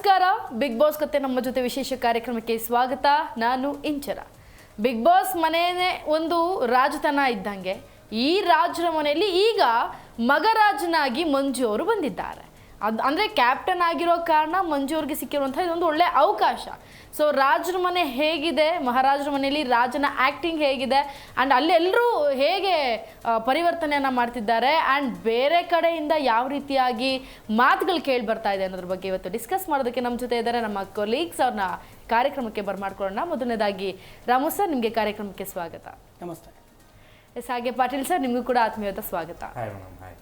ನಮಸ್ಕಾರ. Big boss ಕತೆ ನಮ್ಮ ಜೊತೆ ವಿಶೇಷ ಕಾರ್ಯಕ್ರಮಕ್ಕೆ ಸ್ವಾಗತ. ನಾನು ಇಂಚರ. ಬಿಗ್ ಬಾಸ್ ಮನೆಯೇ ಒಂದು ರಾಜತನ ಇದ್ದಂಗೆ. ಈ ರಾಜರ ಮನೆಯಲ್ಲಿ ಈಗ ಮಗರಾಜನಾಗಿ ಮಂಜು ಅವರು ಬಂದಿದ್ದಾರೆ. ಅದು ಅಂದರೆ ಕ್ಯಾಪ್ಟನ್ ಆಗಿರೋ ಕಾರಣ ಮಂಜು ಅವ್ರಿಗೆ ಸಿಕ್ಕಿರುವಂಥ ಇದೊಂದು ಒಳ್ಳೆ ಅವಕಾಶ. ಸೊ ರಾಜರ ಮನೆ ಹೇಗಿದೆ? ಮಹಾರಾಜರ ಮನೆಯಲ್ಲಿ ರಾಜನ ಆ್ಯಕ್ಟಿಂಗ್ ಹೇಗಿದೆ? ಆ್ಯಂಡ್ ಅಲ್ಲಿ ಎಲ್ಲರೂ ಹೇಗೆ ಪರಿವರ್ತನೆಯನ್ನು ಪರಿವರ್ತನೆಯನ್ನ ಮಾಡ್ತಿದ್ದಾರೆ? ಆ್ಯಂಡ್ ಬೇರೆ ಕಡೆಯಿಂದ ಯಾವ ರೀತಿಯಾಗಿ ಮಾತುಗಳು ಕೇಳಿ ಬರ್ತಾ ಇದೆ ಅನ್ನೋದ್ರ ಬಗ್ಗೆ ಇವತ್ತು ಡಿಸ್ಕಸ್ ಮಾಡೋದಕ್ಕೆ ನಮ್ಮ ಜೊತೆ ಇದ್ದಾರೆ ನಮ್ಮ ಕೊಲೀಗ್ಸ್ ಅವ್ರನ್ನ ಕಾರ್ಯಕ್ರಮಕ್ಕೆ ಬರ್ಮಾಡ್ಕೊಳ್ಳೋಣ ಮೊದಲನೇದಾಗಿ ರಾಮು ಸರ್ ನಿಮಗೆ ಕಾರ್ಯಕ್ರಮಕ್ಕೆ ಸ್ವಾಗತ. ನಮಸ್ತೆ. ಎಸ್ ಹಾಗೆ ಪಾಟೀಲ್ ಸರ್ ನಿಮಗೂ ಕೂಡ ಆತ್ಮೀಯತ ಸ್ವಾಗತ. Hi madam hi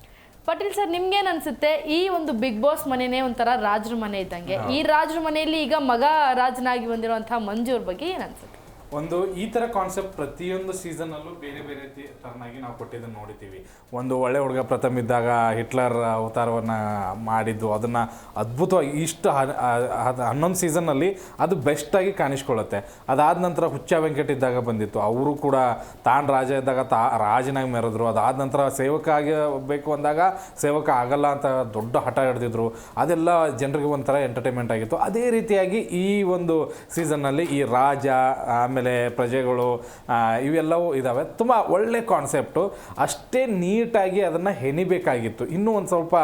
Patil sir ನಿಮ್ಗೇನ್ ಅನ್ಸುತ್ತೆ? ಈ ಒಂದು ಬಿಗ್ ಬಾಸ್ ಮನೆನೇ ಒಂಥರ ರಾಜರ ಮನೆ ಇದ್ದಂಗೆ. ಈ ರಾಜರ ಮನೆಯಲ್ಲಿ ಈಗ ಮಗ ರಾಜನಾಗಿ ಬಂದಿರುವಂತಹ ಮಂಜು ಅವ್ರ ಬಗ್ಗೆ ಏನನ್ಸುತ್ತೆ ಅನ್ಸುತ್ತೆ? ಒಂದು ಈ ತರ ಕಾನ್ಸೆಪ್ಟ್ ಪ್ರತಿಯೊಂದು ಸೀಸನ್ ಅಲ್ಲೂ ಬೇರೆ ಬೇರೆ ಟರ್ನ್ ತರನಾಗಿ ನಾವು ಕೊಟ್ಟಿದ್ದನ್ನು ನೋಡಿದ್ದೀವಿ. ಒಂದು ಒಳ್ಳೆ ಹುಡುಗ ಪ್ರಥಮ ಇದ್ದಾಗ ಹಿಟ್ಲರ್ ಅವತಾರವನ್ನ ಮಾಡಿದ್ದು, ಅದನ್ನ ಅದ್ಭುತವಾಗಿ ಇಷ್ಟು ಹನ್ನೊಂದು ಸೀಸನ್ನಲ್ಲಿ ಅದು ಬೆಸ್ಟಾಗಿ ಕಾಣಿಸ್ಕೊಳ್ಳುತ್ತೆ. ಅದಾದ ನಂತರ ಹುಚ್ಚ ವೆಂಕಟ್ ಇದ್ದಾಗ ಬಂದಿತ್ತು. ಅವರು ಕೂಡ ತಾನ್ ರಾಜ ಇದ್ದಾಗ ತಾ, ರಾಜನಾಗಿ ಮೆರೆದ್ರು. ಅದಾದ ನಂತರ ಸೇವಕ ಆಗಬೇಕು ಅಂದಾಗ ಸೇವಕ ಆಗಲ್ಲ ಅಂತ ದೊಡ್ಡ ಹಠ ಹಿಡ್ದಿದ್ರು. ಅದೆಲ್ಲ ಜನರಿಗೆ ಒಂಥರ ಎಂಟರ್ಟೈನ್ಮೆಂಟ್ ಆಗಿತ್ತು. ಅದೇ ರೀತಿಯಾಗಿ ಈ ಒಂದು ಸೀಸನ್ನಲ್ಲಿ ಈ ರಾಜ, ಆಮೇಲೆ ಪ್ರಜೆಗಳು ಆ, ಇವೆಲ್ಲವೂ ಇದ್ದಾವೆ ತುಂಬ ಒಳ್ಳೆ ಕಾನ್ಸೆಪ್ಟು ಅಷ್ಟೇ ನೀಟಾಗಿ ಅದನ್ನು ಹೆಣಿಬೇಕಾಗಿತ್ತು. ಇನ್ನೂ ಒಂದು ಸ್ವಲ್ಪ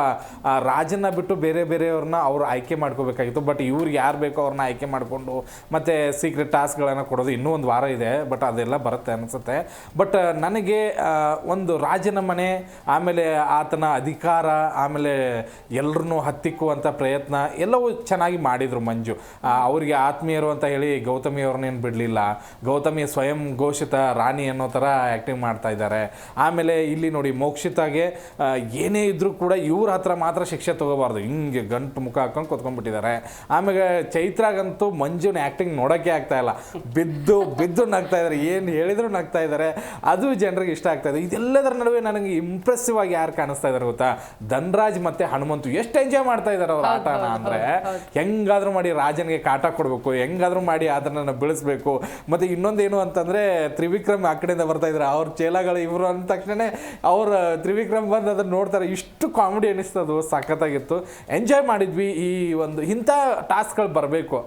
ರಾಜನ ಬಿಟ್ಟು ಬೇರೆ ಬೇರೆಯವ್ರನ್ನ ಅವರು ಆಯ್ಕೆ ಮಾಡ್ಕೋಬೇಕಾಗಿತ್ತು. ಬಟ್ ಇವ್ರಿಗೆ ಯಾರು ಬೇಕೋ ಅವ್ರನ್ನ ಆಯ್ಕೆ ಮಾಡಿಕೊಂಡು ಮತ್ತು ಸೀಕ್ರೆಟ್ ಟಾಸ್ಕ್ಗಳನ್ನು ಕೊಡೋದು ಇನ್ನೂ ಒಂದು ವಾರ ಇದೆ. ಬಟ್ ಅದೆಲ್ಲ ಬರುತ್ತೆ ಅನಿಸುತ್ತೆ. ಬಟ್ ನನಗೆ ಒಂದು ರಾಜನ ಮನೆ ಆಮೇಲೆ ಆತನ ಅಧಿಕಾರ ಆಮೇಲೆ ಎಲ್ಲರನ್ನೂ ಹತ್ತಿಕ್ಕುವಂಥ ಪ್ರಯತ್ನ ಎಲ್ಲವೂ ಚೆನ್ನಾಗಿ ಮಾಡಿದರು ಮಂಜು. ಅವರಿಗೆ ಆತ್ಮೀಯರು ಅಂತ ಹೇಳಿ ಗೌತಮಿ ಅವ್ರನ್ನೇನು ಬಿಡಲಿಲ್ಲ. ಗೌತಮಿ ಸ್ವಯಂ ಘೋಷಿತ ರಾಣಿ ಅನ್ನೋ ಥರ ಆ್ಯಕ್ಟಿಂಗ್ ಮಾಡ್ತಾ ಇದ್ದಾರೆ. ಆಮೇಲೆ ಇಲ್ಲಿ ನೋಡಿ ಮೋಕ್ಷಿತಾಗೆ ಏನೇ ಇದ್ದರೂ ಕೂಡ ಇವ್ರ ಹತ್ರ ಮಾತ್ರ ಶಿಕ್ಷೆ ತೊಗೋಬಾರ್ದು. ಹಿಂಗೆ ಗಂಟು ಮುಖ ಹಾಕೊಂಡು ಕೊತ್ಕೊಂಡ್ಬಿಟ್ಟಿದ್ದಾರೆ. ಆಮೇಲೆ ಚೈತ್ರಾಗಂತೂ ಮಂಜುನ ಆ್ಯಕ್ಟಿಂಗ್ ನೋಡೋಕ್ಕೆ ಆಗ್ತಾ ಇಲ್ಲ. ಬಿದ್ದು ಬಿದ್ದು ನಗ್ತಾ ಇದ್ದಾರೆ ಏನು ಹೇಳಿದ್ರು ನಗ್ತಾ ಇದ್ದಾರೆ ಅದು ಜನರಿಗೆ ಇಷ್ಟ ಆಗ್ತಾ ಇದೆ. ಇದೆಲ್ಲದರ ನಡುವೆ ನನಗೆ ಇಂಪ್ರೆಸಿವ್ ಆಗಿ ಯಾರು ಕಾಣಿಸ್ತಾ ಇದ್ದಾರೆ ಗೊತ್ತಾ? ಧನ್ರಾಜ್ ಮತ್ತೆ ಹನುಮಂತು. ಎಷ್ಟು ಎಂಜಾಯ್ ಮಾಡ್ತಾ ಇದ್ದಾರೆ ಅವ್ರ ಆಟನ ಅಂದ್ರೆ. ಹೆಂಗಾದರೂ ಮಾಡಿ ರಾಜನಿಗೆ ಕಾಟ ಕೊಡಬೇಕು. ಹೆಂಗಾದರೂ ಮಾಡಿ ಅದನ್ನ ಬೆಳೆಸ್ಬೇಕು. ಮತ್ತೆ ಇನ್ನೊಂದೇನು ಅಂತಂದ್ರೆ ತ್ರಿವಿಕ್ರಮ್ ಆ ಕಡೆಯಿಂದ ಬರ್ತಾ ಇದ್ದಾರೆ ಅವ್ರ ಚೇಲಾಗಳು ಇವರು ಅಂದ ತಕ್ಷಣ ಅವ್ರ ತ್ರಿವಿಕ್ರಮ್ ಬಂದು ಅದನ್ನ ನೋಡ್ತಾರೆ. ಇಷ್ಟು ಕಾಮಿಡಿ ಅನಿಸ್ತದು, ಸಖತ್ತಾಗಿತ್ತು. ಎಂಜಾಯ್ ಮಾಡಿದ್ವಿ ಈ ಒಂದು ಇಂಥ ಟಾಸ್ಕ್ಗಳು ಬರಬೇಕು.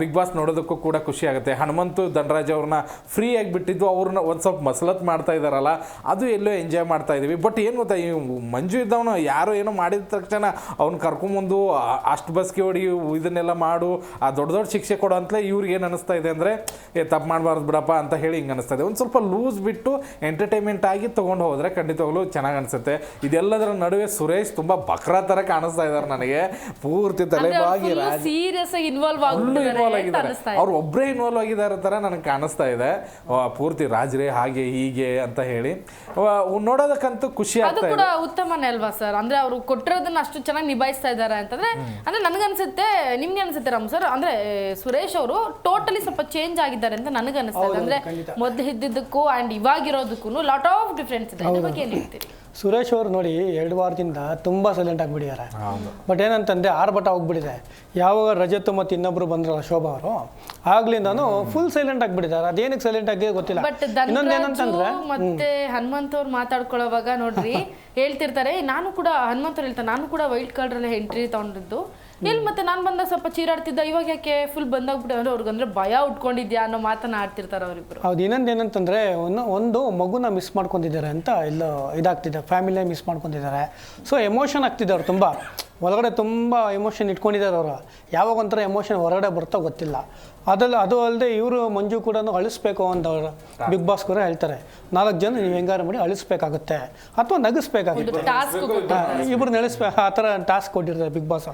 ಬಿಗ್ ಬಾಸ್ ನೋಡೋದಕ್ಕೂ ಕೂಡ ಖುಷಿ ಆಗುತ್ತೆ. ಹನುಮಂತು ಧನರಾಜ್ ಅವ್ರನ್ನ ಫ್ರೀ ಆಗಿ ಬಿಟ್ಟಿದ್ದು ಅವ್ರನ್ನ ಒಂದು ಸ್ವಲ್ಪ ಮಸಲತ್ ಮಾಡ್ತಾ ಇದ್ದಾರಲ್ಲ ಅದು ಎಲ್ಲೋ ಎಂಜಾಯ್ ಮಾಡ್ತಾ ಇದೀವಿ. ಬಟ್ ಏನು ಗೊತ್ತಾ, ಈ ಮಂಜು ಇದ್ದವನು ಯಾರೋ ಏನೋ ಮಾಡಿದ ತಕ್ಷಣ ಅವ್ನು ಕರ್ಕೊಂಬಂದು ಅಷ್ಟು ಬಸ್ಗೆ ಹೊಡಿ ಇದನ್ನೆಲ್ಲ ಮಾಡು, ಆ ದೊಡ್ಡ ದೊಡ್ಡ ಶಿಕ್ಷೆ ಕೊಡು ಅಂತಲೇ ಇವ್ರಿಗೆ ಏನು ಅನಿಸ್ತಾ ಇದೆ ಅಂದರೆ, ಏ ತಪ್ಪು ಮಾಡಬಾರ್ದು ಬಿಡಪ್ಪ ಅಂತ ಹೇಳಿ ಹಿಂಗೆ ಅನಿಸ್ತದೆ ಒಂದು ಸ್ವಲ್ಪ ಲೂಸ್ ಬಿಟ್ಟು ಎಂಟರ್ಟೈನ್ಮೆಂಟ್ ಆಗಿ ತೊಗೊಂಡು ಹೋದರೆ ಖಂಡಿತವಾಗ್ಲೂ ಚೆನ್ನಾಗಿ ಅನಿಸುತ್ತೆ. ಇದೆಲ್ಲದರ ನಡುವೆ ಸುರೇಶ್ ತುಂಬ ಬಕ್ರಾ ಥರ ಕಾಣಿಸ್ತಾ ಇದ್ದಾರೆ ನನಗೆ. ಪೂರ್ತಿ ತಲೆಬಾಗಿ ಸೀರಿಯಸ್ ಆಗಿ ಇನ್ವಾಲ್ವ್ ಆಗಿ ಇನ್ವಾಲ್ವ್ ಆಗಿದ್ದಾರೆ. ಅವ್ರು ಒಬ್ಬರೇ ಇನ್ವಾಲ್ವ್ ಆಗಿದ್ದಾರೆ ಥರ ನನಗೆ ಕಾಣಿಸ್ತಾ ಇದೆ. ಪೂರ್ತಿ ರಾಜರೇ ಹಾಗೆ ಹೀಗೆ ಅಂತ ಹೇಳಿ. ನೋಡೋದಕ್ಕಂತೂ ಖುಷಿ ಅದು ಕೂಡ ಉತ್ತಮನೇ ಅಲ್ವಾ ಸರ್? ಅಂದ್ರೆ ಅವರು ಕೊಟ್ಟಿರೋದನ್ನ ಅಷ್ಟು ಚೆನ್ನಾಗಿ ನಿಭಾಯಿಸ್ತಾ ಇದ್ದಾರೆ ಅಂತಂದ್ರೆ ಅಂದ್ರೆ ನನ್ಗನ್ಸುತ್ತೆ ನಿಮ್ಗೆ ಅನ್ಸುತ್ತೆ ರಾಮ್ ಸರ್ ಅಂದ್ರೆ ಸುರೇಶ್ ಅವರು ಟೋಟಲಿ ಸ್ವಲ್ಪ ಚೇಂಜ್ ಆಗಿದ್ದಾರೆ ಅಂತ ನನಗೆ ಅನಿಸ್ತದೆ ಅಂದ್ರೆ ಮೊದ್ಲು ಇದ್ದಿದ್ದಕ್ಕೂ ಅಂಡ್ ಇವಾಗಿರೋದಕ್ಕೂ ಲಾಟ್ ಆಫ್ ಡಿಫ್ರೆನ್ಸ್ ಇದೆ. ಅದ್ರ ಬಗ್ಗೆ ಏನ್ ಹೇಳ್ತೀರಿ? ಸುರೇಶ್ ಅವರು ನೋಡಿ ಎರಡು ವಾರದಿಂದ ತುಂಬ ಸೈಲೆಂಟ್ ಆಗಿಬಿಟ್ಟಿದ್ದಾರೆ ಬಟ್ ಏನಂತಂದ್ರೆ ಆರ್ಭಟ ಹೋಗ್ಬಿಟ್ಟಿದೆ. ಯಾವಾಗ ರಜತ್ ಮತ್ತು ಇನ್ನೊಬ್ರು ಬಂದ್ರಲ್ಲ ಶೋಭಾ ಅವರು ಆಗ್ಲಿಂದಾನು ಫುಲ್ ಸೈಲೆಂಟ್ ಆಗಿಬಿಟ್ಟಿದ್ದಾರೆ ಅದೇನಕ್ಕೆ ಸೈಲೆಂಟ್ ಆಗಿ ಗೊತ್ತಿಲ್ಲ. ಬಟ್ ಇನ್ನೊಂದು ಏನಂತಂದ್ರೆ ಮತ್ತೆ ಹನುಮಂತ್ ಅವ್ರು ಮಾತಾಡ್ಕೊಳ್ಳೋವಾಗ ನೋಡ್ರಿ ಹೇಳ್ತಿರ್ತಾರೆ. ನಾನು ಕೂಡ ಹನುಮಂತ್ ಅವ್ರು ಹೇಳ್ತಾರೆ ನಾನು ಕೂಡ ವೈಲ್ಡ್ ಕಾರ್ಡ್ ಅಲ್ಲಿ ಎಂಟ್ರಿ ತಗೊಂಡಿದ್ದು. ಎಲ್ಲಿ ಮತ್ತೆ ನಾನು ಬಂದ ಸ್ವಲ್ಪ ಚೀರಾಡ್ತಿದ್ದ? ಇವಾಗ ಯಾಕೆ ಫುಲ್ ಬಂದಾಗ್ಬಿಟ್ಟು ಅಂದ್ರೆ ಅವ್ರಿಗಂದ್ರೆ ಭಯ ಉಟ್ಕೊಂಡಿದ್ಯಾ ಅನ್ನೋ ಮಾತನ್ನ ಆಡ್ತಿರ್ತಾರೆ ಅವರಿಬ್ರು. ಹೌದು ಇನ್ನೊಂದು ಏನಂತಂದ್ರೆ ಒಂದು ಒಂದು ಮಗುನ ಮಿಸ್ ಮಾಡ್ಕೊಂಡಿದ್ದಾರೆ ಅಂತ ಇಲ್ಲ ಇದಾಗ್ತಿದೆ ಫ್ಯಾಮಿಲಿ ಮಿಸ್ ಮಾಡ್ಕೊಂಡಿದ್ದಾರೆ. ಸೊ ಎಮೋಷನ್ ಆಗ್ತಿದೆ ಅವ್ರು ತುಂಬ. ಒಳಗಡೆ ತುಂಬ ಎಮೋಷನ್ ಇಟ್ಕೊಂಡಿದ್ದಾರೆ ಅವರು. ಯಾವಾಗ ಒಂಥರ ಎಮೋಷನ್ ಹೊರಗಡೆ ಬರ್ತೋ ಗೊತ್ತಿಲ್ಲ. ಅದಲ್ಲ ಅದು ಅಲ್ಲದೆ ಇವರು ಮಂಜು ಕೂಡ ಅಳಿಸ್ಬೇಕು ಅಂತ ಅವರು ಬಿಗ್ ಬಾಸ್ ಕೂಡ ಹೇಳ್ತಾರೆ. ನಾಲ್ಕು ಜನ ನೀವು ಹೆಂಗಾರ ಮಾಡಿ ಅಳಿಸ್ಬೇಕಾಗುತ್ತೆ ಅಥವಾ ನಗಿಸ್ಬೇಕಾಗುತ್ತೆ. ಟಾಸ್ಕ್ ಇಬ್ರು ನಡೆಸ್ಬೇ ಆ ಥರ ಟಾಸ್ಕ್ ಕೊಟ್ಟಿರ್ತಾರೆ ಬಿಗ್ ಬಾಸ್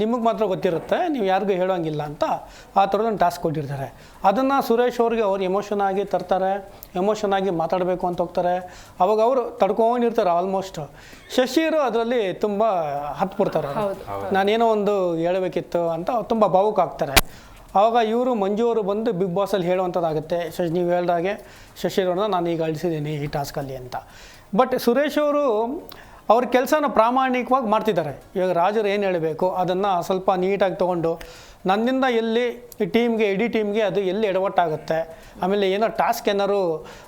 ನಿಮಗೆ ಮಾತ್ರ ಗೊತ್ತಿರುತ್ತೆ ನೀವು ಯಾರಿಗೂ ಹೇಳೋಂಗಿಲ್ಲ ಅಂತ ಆ ಥರದೊಂದು ಟಾಸ್ಕ್ ಕೊಟ್ಟಿರ್ತಾರೆ. ಅದನ್ನು ಸುರೇಶ್ ಅವ್ರಿಗೆ ಅವ್ರು ಎಮೋಷನ್ ಆಗಿ ತರ್ತಾರೆ ಎಮೋಷನ್ ಆಗಿ ಮಾತಾಡಬೇಕು ಅಂತ ಹೋಗ್ತಾರೆ. ಅವಾಗ ಅವರು ತಡ್ಕೊಂಡಿರ್ತಾರೆ ಆಲ್ಮೋಸ್ಟ್ ಶಶಿರು ಅದರಲ್ಲಿ ತುಂಬ ಹತ್ಬಿಡ್ತಾರೆ. ನಾನೇನೋ ಒಂದು ಹೇಳಬೇಕಿತ್ತು ಅಂತ ತುಂಬ ಭಾವುಕ ಆಗ್ತಾರೆ. ಆವಾಗ ಇವರು ಮಂಜು ಅವರು ಬಂದು ಬಿಗ್ ಬಾಸಲ್ಲಿ ಹೇಳುವಂಥದ್ದಾಗುತ್ತೆ. ಶಶಿ, ನೀವು ಹೇಳ್ದಾಗೆ ಶಶಿರವ್ರನ್ನ ನಾನು ಈಗ ಅಳಿಸಿದ್ದೀನಿ ಈ ಟಾಸ್ಕಲ್ಲಿ ಅಂತ. ಬಟ್ ಸುರೇಶ್ ಅವರು, ಅವ್ರ ಕೆಲಸನ ಪ್ರಾಮಾಣಿಕವಾಗಿ ಮಾಡ್ತಿದ್ದಾರೆ. ಇವಾಗ ರಾಜರು ಏನು ಹೇಳಬೇಕು? ಅದನ್ನು ಸ್ವಲ್ಪ ನೀಟಾಗಿ ತೊಗೊಂಡು ನನ್ನಿಂದ ಎಲ್ಲಿ ಈ ಟೀಮ್ಗೆ, ಇಡೀ ಟೀಮ್ಗೆ ಅದು ಎಲ್ಲಿ ಎಡವಟ್ಟಾಗುತ್ತೆ? ಆಮೇಲೆ ಏನೋ ಟಾಸ್ಕ್ ಏನಾದ್ರು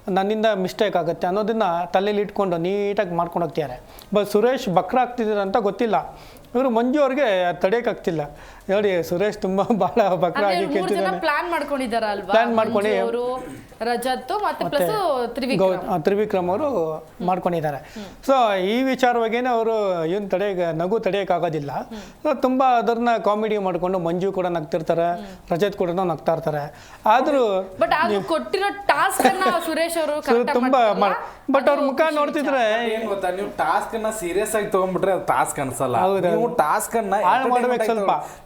ನನ್ನಿಂದ ಮಿಸ್ಟೇಕ್ ಆಗುತ್ತೆ ಅನ್ನೋದನ್ನು ತಲೆಯಲ್ಲಿ ಇಟ್ಕೊಂಡು ನೀಟಾಗಿ ಮಾಡ್ಕೊಂಡು ಹೋಗ್ತಿದ್ದಾರೆ. ಬಟ್ ಸುರೇಶ್ ಬಕ್ರ ಆಗ್ತಿದ್ದಾರೆ ಅಂತ ಗೊತ್ತಿಲ್ಲ. ಇವರು ಮಂಜು ಅವ್ರಿಗೆ ತಡೆಯೋಕ್ಕಾಗ್ತಿಲ್ಲ ನೋಡಿ ಸುರೇಶ್ ತುಂಬಾ ಭಾಳ ಬಕ್ರ ಆಗಿ ಕೇಳ್ತಿದ್ದಾನೆ. ಪ್ಲಾನ್ ಮಾಡ್ಕೊಂಡಿದ್ದಾರೆ ಅಲ್ವಾ ಪ್ಲಾನ್ ಮಾಡ್ಕೊಂಡು- ಅವರು ರಜತ್ ಮತ್ತೆ ಪ್ಲಸ್ ಗೌ ತ್ರಿವಿಕ್ರಮ್ ತ್ರಿವಿಕ್ರಮ್ ಅವರು ಮಾಡ್ಕೊಂಡಿದ್ದಾರೆ. ಸೊ ಈ ವಿಚಾರವಾಗೇನೆ ಅವರು ಏನು ತಡೆ ನಗು ತಡೆಯೋಕ್ಕಾಗೋದಿಲ್ಲ ಸೊ ತುಂಬಾ ಅದನ್ನ ಕಾಮಿಡಿ ಮಾಡ್ಕೊಂಡು ಮಂಜು ಕೂಡ ನಗ್ತಿರ್ತಾರೆ ರಜತ್ ಕೂಡ ನಗ್ತಾ ಇರ್ತಾರೆ. ಆದರೂ ಬಟ್ ಕೊಟ್ಟಿರೋ ಟಾಸ್ಕ್ ಅನ್ನ ಸುರೇಶ್ ಅವರು ತುಂಬಾ ಬಟ್ ಅವ್ರ ಮುಖ ನೋಡ್ತಿದ್ರೆ ಏನ್ ಗೊತ್ತಾ ನೀವು ಟಾಸ್ಕ್ ಅನ್ನ ಸೀರಿಯಸ್ ಆಗಿ ತಗೊಂಡ್ಬಿಟ್ರೆ ಟಾಸ್ಕ್ ಅನ್ಸಲ್ಲ. ಹೌದು. ನೀವು ಟಾಸ್ಕ್ ಅನ್ನ.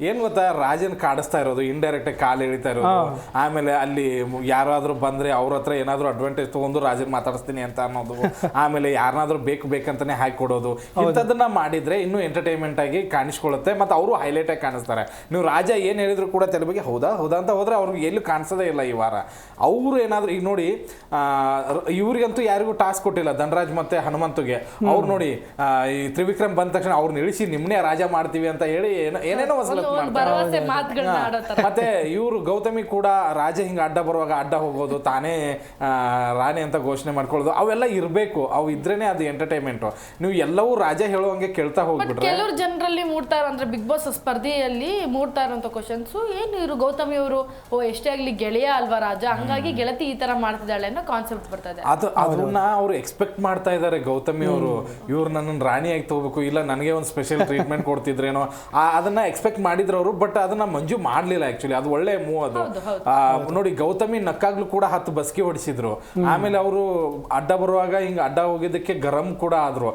ಏನ್ ಗೊತ್ತಾ? ರಾಜನ್ ಕಾಡಿಸ್ತಾ ಇರೋದು ಇಂಡೈರೆಕ್ಟ್ ಆಗಿ ಕಾಲ್ ಎಳಿತಾ ಇರೋದು. ಆಮೇಲೆ ಅಲ್ಲಿ ಯಾರಾದ್ರೂ ಬಂದ್ರೆ ಅವ್ರ ಹತ್ರ ಏನಾದ್ರೂ ಅಡ್ವಾಂಟೇಜ್ ತಗೊಂಡು ರಾಜನ್ ಮಾತಾಡಿಸ್ತೀನಿ ಅಂತ ಅನ್ನೋದು. ಆಮೇಲೆ ಯಾರನ್ನಾದ್ರೂ ಬೇಕು ಬೇಕಂತಾನೆ ಹಾಕಿ ಕೊಡೋದು ಇಂಥದನ್ನ ಮಾಡಿದ್ರೆ ಇನ್ನೂ ಎಂಟರ್ಟೈನ್ಮೆಂಟ್ ಆಗಿ ಕಾಣಿಸ್ಕೊಳ್ಳುತ್ತೆ ಮತ್ತೆ ಅವರು ಹೈಲೈಟ್ ಆಗಿ ಕಾಣಿಸ್ತಾರೆ. ನೀವು ರಾಜ ಏನ್ ಹೇಳಿದ್ರು ಕೂಡ ತಲೆ ಬಗ್ಗೆ ಹೌದಾ? ಹೌದಾ ಅಂತ ಹೋದ್ರೆ ಅವ್ರಿಗೆ ಎಲ್ಲೂ ಕಾಣಿಸೋದೇ ಇಲ್ಲ ಈ ವಾರ. ಅವರು ಏನಾದ್ರು ಈಗ ನೋಡಿ ಇವ್ರಿಗಂತೂ ಯಾರಿಗೂ ಟಾಸ್ಕ್ ಕೊಟ್ಟಿಲ್ಲ. ಧನರಾಜ್ ಮತ್ತೆ ಹನುಮಂತುಗೆ. ಅವ್ರು ನೋಡಿ ಈ ತ್ರಿವಿಕ್ರಮ್ ಬಂದ ತಕ್ಷಣ ಅವ್ರನ್ನ ಇಳಿಸಿ ನಿಮ್ನೆ ರಾಜ ಮಾಡ್ತೀವಿ ಅಂತ ಹೇಳಿ ಏನೋ- ಏನೇನೋ ಮಾಡ್ತಾರೆ. ಮತ್ತೆ ಇವರು ಗೌತಮಿ ಕೂಡ ರಾಜ ಹಿಂಗ ಅಡ್ಡ ಬರುವಾಗ ಅಡ್ಡ ಹೋಗೋದು ತಾನೇ ರಾಣಿ ಅಂತ ಘೋಷಣೆ ಮಾಡ್ಕೊಳ್ಳೋದು ಅವೆಲ್ಲ ಇರಬೇಕು. ಅವು ಇದ್ರೇನೆ ಅದು ಎಂಟರ್ಟೈನ್ಮೆಂಟ್ ನೀವು ಎಲ್ಲವೂ ರಾಜ ಹಂಗೆ ಕೇಳ್ತಾ ಬಟ್ ಹೋಗ್ಬಿಟ್ರೆ ಕೆಲವರು ಜನರಲ್ಲಿ ಮೂಡ್ತಾ ಅಂದ್ರೆ ಬಿಗ್ ಬಾಸ್ ಸ್ಪರ್ಧೆಯಲ್ಲಿ ಮೂಡ್ತಾ ಅಂತ ಕ್ವಶನ್ಸ್ ಏನು ಇವರು ಗೌತಮಿ ಅವರು ಓ ಎಷ್ಟೇ ಆಗ್ಲಿ ಗೆಳೆಯ ಅಲ್ವಾ ರಾಜ? ಹಂಗಾಗಿ ಗೆಳತಿ ಈ ತರ ಮಾಡ್ತಿದ್ದಾಳೆ ಅನ್ನೋ ಕಾನ್ಸೆಪ್ಟ್ ಬರ್ತದೆ. ಅದು ಅದನ್ನ ಅವ್ರು ಎಕ್ಸ್ಪೆಕ್ಟ್ ಮಾಡ್ತಾ ಇದ್ದಾರೆ ಗೌತಮಿ ಅವರು. ಇವ್ರು ನನ್ನನ್ನು ರಾಣಿಯಾಗಿ ತಗೋಬೇಕು. ಇಲ್ಲ ನನಗೆ ಒಂದು ಸ್ಪೆಷಲ್ ಟ್ರೀಟ್ಮೆಂಟ್ ಕೊಡ್ತಿದ್ರೇನೋ ಅದನ್ನ ಎಕ್ಸ್ಪೆಕ್ಟ್ ಮಾಡಿದ್ರು ಅವರು ಬಟ್ ಅದನ್ನ ಮಂಜು ಮಾಡ್ಲಿಲ್ಲ ಆಕ್ಚುಲಿ ಅದು ಒಳ್ಳೆ ಮೂವ್ ಅದು. ನೋಡಿ ಗೌತಮಿ ನಕ್ಕಾಗ್ಲೂ ಕೂಡ ಹತ್ತು ಬಸ್ಕಿ ಹೊಡಿಸಿದ್ರು. ಆಮೇಲೆ ಅವರು ಅಡ್ಡ ಬರುವಾಗ ಹಿಂಗ ಅಡ್ಡ ಹೋಗಿದ್ದಕ್ಕೆ ಗರಂ ಕೂಡ ಆದ್ರು.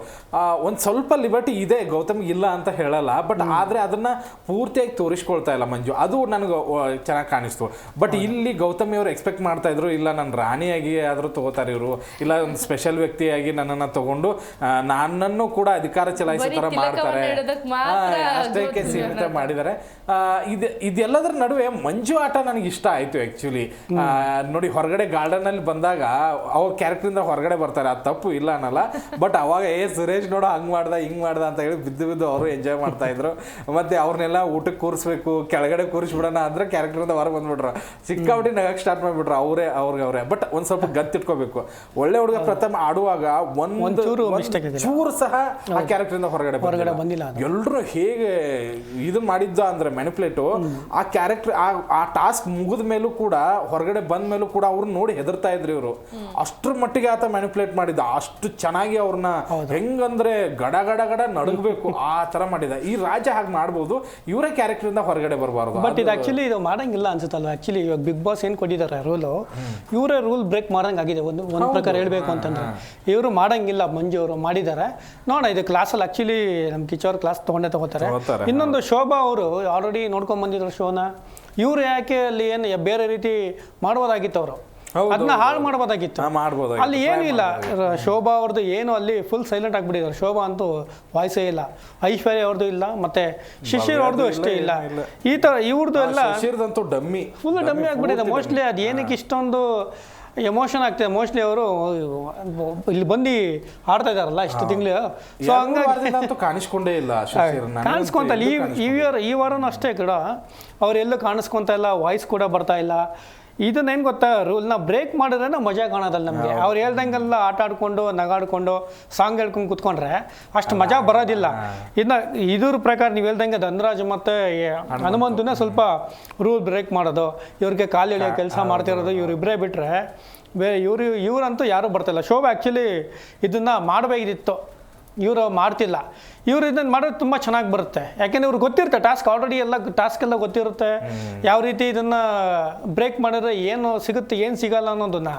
ಒಂದ್ ಸ್ವಲ್ಪ ಲಿಬರ್ಟಿ ಇದೆ ಗೌತಮಿ ಇಲ್ಲ ಅಂತ ಹೇಳಲ್ಲ ಬಟ್ ಆದ್ರೆ ಅದನ್ನ ಪೂರ್ತಿಯಾಗಿ ತೋರಿಸ್ಕೊಳ್ತಾ ಇಲ್ಲ ಮಂಜು. ಅದು ನನಗೆ ಚೆನ್ನಾಗಿ ಕಾಣಿಸ್ತು. ಬಟ್ ಇಲ್ಲಿ ಗೌತಮಿ ಅವರು ಎಕ್ಸ್ಪೆಕ್ಟ್ ಮಾಡ್ತಾ ಇದ್ರು ಇಲ್ಲ ನನ್ನ ರಾಣಿಯಾಗಿ ಆದ್ರೂ ತಗೋತಾರೆ ಇವರು ಇಲ್ಲ ಒಂದು ಸ್ಪೆಷಲ್ ವ್ಯಕ್ತಿಯಾಗಿ ನನ್ನನ್ನ ತಗೊಂಡು ನನ್ನನ್ನು ಕೂಡ ಅಧಿಕಾರ ಚಲಾಯಿಸೋ ತರ ಮಾಡ್ತಾರೆ. ಮಾತ್ರ ಅಷ್ಟಕ್ಕೆ ಸೀಮಿತ ಮಾಡಿದ್ದಾರೆ. ಆ, ಇದು ಇದೆಲ್ಲದರ ನಡುವೆ ಮಂಜು ಆಟ ನನಗೆ ಇಷ್ಟ ಆಯ್ತು ಆಕ್ಚುಲಿ ನೋಡಿ ಹೊರಗಡೆ ಗಾರ್ಡನ್ ಅಲ್ಲಿ ಬಂದಾಗ ಅವ್ರ ಕ್ಯಾರೆಕ್ಟರ್ ಇಂದ ಹೊರಗಡೆ ಬರ್ತಾರೆ. ಅದು ತಪ್ಪು ಇಲ್ಲ ಅನ್ನಲ್ಲ. ಬಟ್ ಅವಾಗ ಏ ಸುರೇಶ್ ನೋಡೋ ಹಂಗ್ ಮಾಡ್ದ ಹಿಂಗ್ ಮಾಡ್ದ ಅಂತ ಹೇಳಿ ಬಿದ್ದು ಬಿದ್ದು ಅವರು ಎಂಜಾಯ್ ಮಾಡ್ತಾ ಇದ್ರು. ಮತ್ತೆ ಅವ್ರನ್ನೆಲ್ಲ ಊಟಕ್ಕೆ ಕೂರಿಸ್ಬೇಕು ಕೆಳಗಡೆ ಕೂರಿಸ್ಬಿಡೋಣ ಅಂದ್ರೆ ಕ್ಯಾರೆಕ್ಟರ್ ಇಂದ ಹೊರಗೆ ಬಂದ್ಬಿಟ್ರು. ಸಿಕ್ಕಾಬಿಟ್ಟು ನಗಕ್ಕೆ ಸ್ಟಾರ್ಟ್ ಮಾಡ್ಬಿಟ್ರು ಅವರೇ ಅವ್ರಿಗೆ ಅವರೇ ಬಟ್ ಒಂದ್ ಸ್ವಲ್ಪ ಗತ್ತಿಟ್ಕೋಬೇಕು ಒಳ್ಳೆ ಹುಡುಗ ಪ್ರಥಮ ಆಡುವಾಗ ಒಂದು. ಚೂರು ಸಹ ಆ ಕ್ಯಾರೆಕ್ಟರ್ ಇಂದ ಹೊರಗಡೆ ಹೊರಗಡೆ ಬಂದಿಲ್ಲ. ಎಲ್ರು ಹೇಗೆ ಇದು ಮಾಡಿದ್ದ ಅಂದ್ರೆ ಮ್ಯಾನಿಪ್ಯುಲೇಟು ಆ ಕ್ಯಾರೆಕ್ಟರ್ ಆ ಆ ಟಾಸ್ಕ್ ಮುಗಿದ ಮೇಲೂ ಕೂಡ ಹೊರಗಡೆ ಬಂದ ಮೇಲೂ ಕೂಡ ಅವ್ರನ್ನ ನೋಡಿ ಹೆದರ್ತಾ ಇದ್ರು ಇವರು. ಅಷ್ಟ್ರ ಮಟ್ಟಿಗೆ ಆತ ಮ್ಯಾನಿಪ್ಯುಲೇಟ್ ಮಾಡಿದ್ದ. ಅಷ್ಟು ಚೆನ್ನಾಗಿ ಅವ್ರನ್ನ ಹೆಂಗಂದ್ರೆ ಗಡ ಗಡ ಗಡ ನಡಗಬೇಕು ಆ ತರ ಮಾಡಿದ ಈ ರಾಜ ಹಾಗೆ ಮಾಡ್ಬೋದು ಇವರೇ ಕ್ಯಾರೆಕ್ಟರ್ ಇಂದ ಹೊರಗಡೆ ಬರಬಾರ್ದು. ಬಟ್ ಇದು ಆಕ್ಚುಲಿ ಇದು ಮಾಡಂಗಿಲ್ಲ ಅನ್ಸುತ್ತಲ್ಲ ಆಕ್ಚುಲಿ ಇವಾಗ ಬಿಗ್ ಬಾಸ್ ಏನು ಕೊಟ್ಟಿದ್ದಾರೆ ರೂಲು ಇವರೇ ರೂಲ್ ಬ್ರೇಕ್ ಮಾಡಂಗ್ ಆಗಿದೆ. ಒಂದು ಒಂದು ಪ್ರಕಾರ ಹೇಳ್ಬೇಕು ಅಂತಂದ್ರೆ. ಇವರು ಮಾಡಂಗಿಲ್ಲ ಮಂಜು ಅವರು ಮಾಡಿದ್ದಾರೆ ನೋಡ ಇದು ಕ್ಲಾಸಲ್ಲಿ ಆಕ್ಚುಲಿ ನಮ್ಮ ಕಿಚೋರ್ ಕ್ಲಾಸ್ ತೊಗೊಂಡೇ ತಗೋತಾರೆ. ತಗೋತಾರೆ, ಇನ್ನೊಂದು ಶೋಭಾ ಅವರು ಆಲ್ರೆಡಿ ನೋಡ್ಕೊಂಡ್ ಬಂದಿದ್ರು ಶೋನ. ಇವ್ರು ಯಾಕೆ ಅಲ್ಲಿ ಏನು ಬೇರೆ ರೀತಿ ಮಾಡ್ಬೋದಾಗಿತ್ತು ಅವರು. ಹೌದು, ಅದನ್ನ ಹಾಳು ಮಾಡ್ಬೋದಾಗಿತ್ತು. ಹಾ, ಮಾಡ್ಬೋದಾಗಿತ್ತು. ಅಲ್ಲಿ ಏನೂ ಇಲ್ಲ ರ- ಶೋಭಾ ಅವ್ರದ್ದು ಏನು ಅಲ್ಲಿ ಫುಲ್ ಸೈಲೆಂಟ್ ಆಗಿಬಿಟ್ಟಿದ್ದಾರೆ. ಶೋಭಾ ಅಂತೂ ವಾಯ್ಸೇ ಇಲ್ಲ. ಐಶ್ವರ್ಯ ಅವ್ರದ್ದು ಇಲ್ಲ ಮತ್ತೆ ಶಿಶಿರ್ ಅವ್ರದ್ದು ಅಷ್ಟೇ ಇಲ್ಲ ಈ ತರ ಇವ್ರದ್ದು ಎಲ್ಲ ಶಶಿರ್ದಂತೂ ಡಮ್ಮಿ. ಫುಲ್ ಡಮ್ಮಿ ಆಗ್ಬಿಟ್ಟಿದೆ. ಮೋಸ್ಟ್ಲಿ ಅದು ಏನಕ್ಕೆ ಇಷ್ಟೊಂದು ಎಮೋಷನ್ ಆಗ್ತದೆ. ಮೋಸ್ಟ್ಲಿ ಅವರು ಇಲ್ಲಿ ಬಂದು ಆಡ್ತಾ ಇದಾರಲ್ಲ ಇಷ್ಟು ತಿಂಗಳು. ಸೊ ಹಂಗಾಗಿ ಕಾಣಿಸ್ಕೊಂಡೇ ಇಲ್ಲ ಕಾಣಿಸ್ಕೊಂತ ಈ ಈ ವಾರ ಈ ವಾರನೂ ಅಷ್ಟೇ ಕೂಡ ಅವರೆಲ್ಲೂ ಕಾಣಿಸ್ಕೊಂತ ಇಲ್ಲ ವಾಯ್ಸ್ ಕೂಡ ಬರ್ತಾ ಇಲ್ಲ. ಇದನ್ನ ಏನು ಗೊತ್ತಾ ರೂಲ್ನ ಬ್ರೇಕ್ ಮಾಡಿದ್ರೆ ಮಜಾ ಕಾಣೋದಲ್ಲ ನಮಗೆ. ಅವ್ರು ಹೇಳ್ದಂಗೆಲ್ಲ ಆಟ ಆಡಿಕೊಂಡು ನಗಾಡ್ಕೊಂಡು ಸಾಂಗ್ ಹೇಳ್ಕೊಂಡು ಕುತ್ಕೊಂಡ್ರೆ ಅಷ್ಟು ಮಜಾ ಬರೋದಿಲ್ಲ. ಇದನ್ನ ಇದ್ರ ಪ್ರಕಾರ ನೀವು ಹೇಳ್ದಂಗೆ ಧನರಾಜ್ ಮತ್ತು ಹನುಮಂತನ. ಸ್ವಲ್ಪ ರೂಲ್ ಬ್ರೇಕ್ ಮಾಡೋದು. ಇವ್ರಿಗೆ ಕಾಲು ಎಳೆಯೋ ಕೆಲಸ ಮಾಡ್ತಿರೋದು ಇವರಿಬ್ಬರೇ ಬಿಟ್ಟರೆ ಬೇರೆ ಇವರು ಇವರಂತೂ ಯಾರೂ ಬರ್ತಾಯಿಲ್ಲ ಶೋಭಾ ಆ್ಯಕ್ಚುಲಿ ಇದನ್ನು ಮಾಡಬೇಕಿತ್ತು. ಇವರು ಮಾಡ್ತಿಲ್ಲ. ಇವರು ಇದನ್ನ ಮಾಡೋದು ತುಂಬ ಚೆನ್ನಾಗಿ ಬರುತ್ತೆ. ಯಾಕೆಂದರೆ ಇವ್ರಿಗೆ ಗೊತ್ತಿರುತ್ತೆ ಟಾಸ್ಕ್ ಆಲ್ರೆಡಿ ಎಲ್ಲ ಟಾಸ್ಕ್ ಎಲ್ಲ ಗೊತ್ತಿರುತ್ತೆ. ಯಾವ ರೀತಿ ಇದನ್ನು ಬ್ರೇಕ್ ಮಾಡಿದ್ರೆ ಏನು ಸಿಗುತ್ತೆ ಏನು ಸಿಗಲ್ಲ ಅನ್ನೋದನ್ನು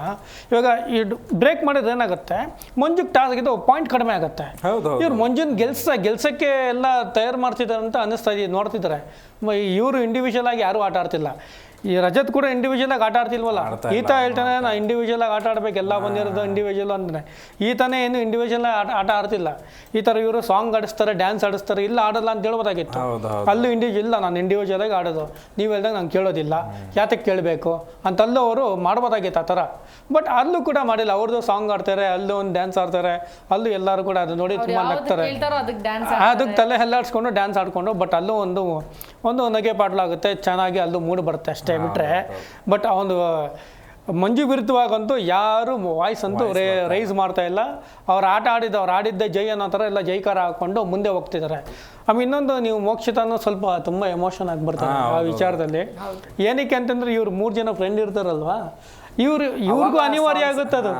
ಇವಾಗ ಈ ಬ್ರೇಕ್ ಮಾಡಿದ್ರೆ ಏನಾಗುತ್ತೆ ಮಂಜುಗೆ ಟಾಸ್ಕ್ ಇದು ಪಾಯಿಂಟ್ ಕಡಿಮೆ ಆಗುತ್ತೆ. ಇವ್ರು ಮಂಜುನ ಗೆಲ್ಸ ಗೆಲ್ಸಕ್ಕೆ ಎಲ್ಲ ತಯಾರು ಮಾಡ್ತಿದ್ದಾರೆ ಅಂತ ಅನ್ನಿಸ್ತಾ ಇದೆ ನೋಡ್ತಿದ್ದಾರೆ ಇವರು ಇಂಡಿವಿಜುವಲ್ ಆಗಿ ಯಾರೂ ಆಟ ಆಡ್ತಿಲ್ಲ. ಈ ರಜತ್ ಕೂಡ ಇಂಡಿವಿಜುವಲ್ ಆಗಿ ಆಟ ಆಡ್ತಿಲ್ವಲ್ಲ? ಈತ ಹೇಳ್ತಾನೆ ನಾ ಇಂಡಿವಿಜುವಲ್ ಆಗಿ ಆಟ ಆಡ್ಬೇಕು ಎಲ್ಲ ಬಂದಿರೋದು ಇಂಡಿವಿಜುವಲ್ ಅಂದ್ರೆ. ಈತನೇ ಏನು ಇಂಡಿವಿಜುವಲ್ ಆಗಿ ಆಟ ಆಡ್ತಿಲ್ಲ. ಈ ಥರ ಇವರು ಸಾಂಗ್ ಆಡಿಸ್ತಾರೆ ಡ್ಯಾನ್ಸ್ ಆಡಿಸ್ತಾರೆ ಇಲ್ಲ ಆಡಲ್ಲ ಅಂತ ಹೇಳ್ಬೋದಾಗಿತ್ತು. ಹೌದು ಹೌದು. ಅಲ್ಲೂ ಇಂಡಿವಿಜುವಲ್ ಇಲ್ಲ ನಾನು ಇಂಡಿವಿಜುವಲ್ ಆಗಿ ಆಡೋದು. ನೀವು ಹೇಳ್ದಾಗ ನಾನು ಕೇಳೋದಿಲ್ಲ. ಯಾತಕ್ಕೆ ಕೇಳಬೇಕು? ಅಂತಲ್ಲೂ ಅವರು ಮಾಡ್ಬೋದಾಗಿತ್ತು ಆ ಥರ. ಬಟ್ ಅಲ್ಲೂ ಕೂಡ ಮಾಡಿಲ್ಲ. ಅವ್ರದ್ದು ಸಾಂಗ್ ಆಡ್ತಾರೆ ಅಲ್ಲೂ ಒಂದು ಡ್ಯಾನ್ಸ್ ಆಡ್ತಾರೆ ಅಲ್ಲೂ ಎಲ್ಲರೂ ಕೂಡ ಅದು ನೋಡಿ ತುಂಬ ನಗ್ತಾರೆ. ಅದಕ್ಕೆ ಡ್ಯಾನ್ಸ್ ಅದಕ್ಕೆ ತಲೆ ಹೆಲ್ಲಾಡ್ಸ್ಕೊಂಡು ಡ್ಯಾನ್ಸ್ ಆಡ್ಕೊಂಡು ಬಟ್ ಅಲ್ಲೂ ಒಂದು ಒಂದು ನಗೆ ಪಾಟ್ಲಾಗುತ್ತೆ ಚೆನ್ನಾಗಿ ಅಲ್ಲೂ ಮೂಡ್ ಬರುತ್ತೆ ಅಷ್ಟೇ. ಬಿಟ್ಟರೆ ಬಟ್ ಆ ಒಂದು ಮಂಜು ವಿರುದ್ಧವಾಗಂತೂ ಯಾರು ವಾಯ್ಸ್ ಅಂತೂ ರೇ ರೈಸ್ ಮಾಡ್ತಾ ಇಲ್ಲ. ಅವ್ರು ಆಟ ಆಡಿದ ಅವ್ರು ಆಡಿದ್ದೆ ಜೈ ಅನ್ನೋ ಥರ ಎಲ್ಲ ಜೈಕಾರ ಹಾಕ್ಕೊಂಡು ಮುಂದೆ ಹೋಗ್ತಿದ್ದಾರೆ ಆಮೇಲೆ ಇನ್ನೊಂದು ನೀವು ಮೋಕ್ಷಿತನೂ ಸ್ವಲ್ಪ ತುಂಬ ಎಮೋಷನ್ ಆಗಿ ಬರ್ತಾರೆ ಆ ವಿಚಾರದಲ್ಲಿ. ಏನಕ್ಕೆ ಅಂತಂದ್ರೆ ಇವ್ರು ಮೂರು ಜನ ಫ್ರೆಂಡ್ ಇರ್ತಾರಲ್ವಾ? ಇವ್ರು ಇವ್ರಿಗೂ ಅನಿವಾರ್ಯ ಆಗುತ್ತೆ ಅದು.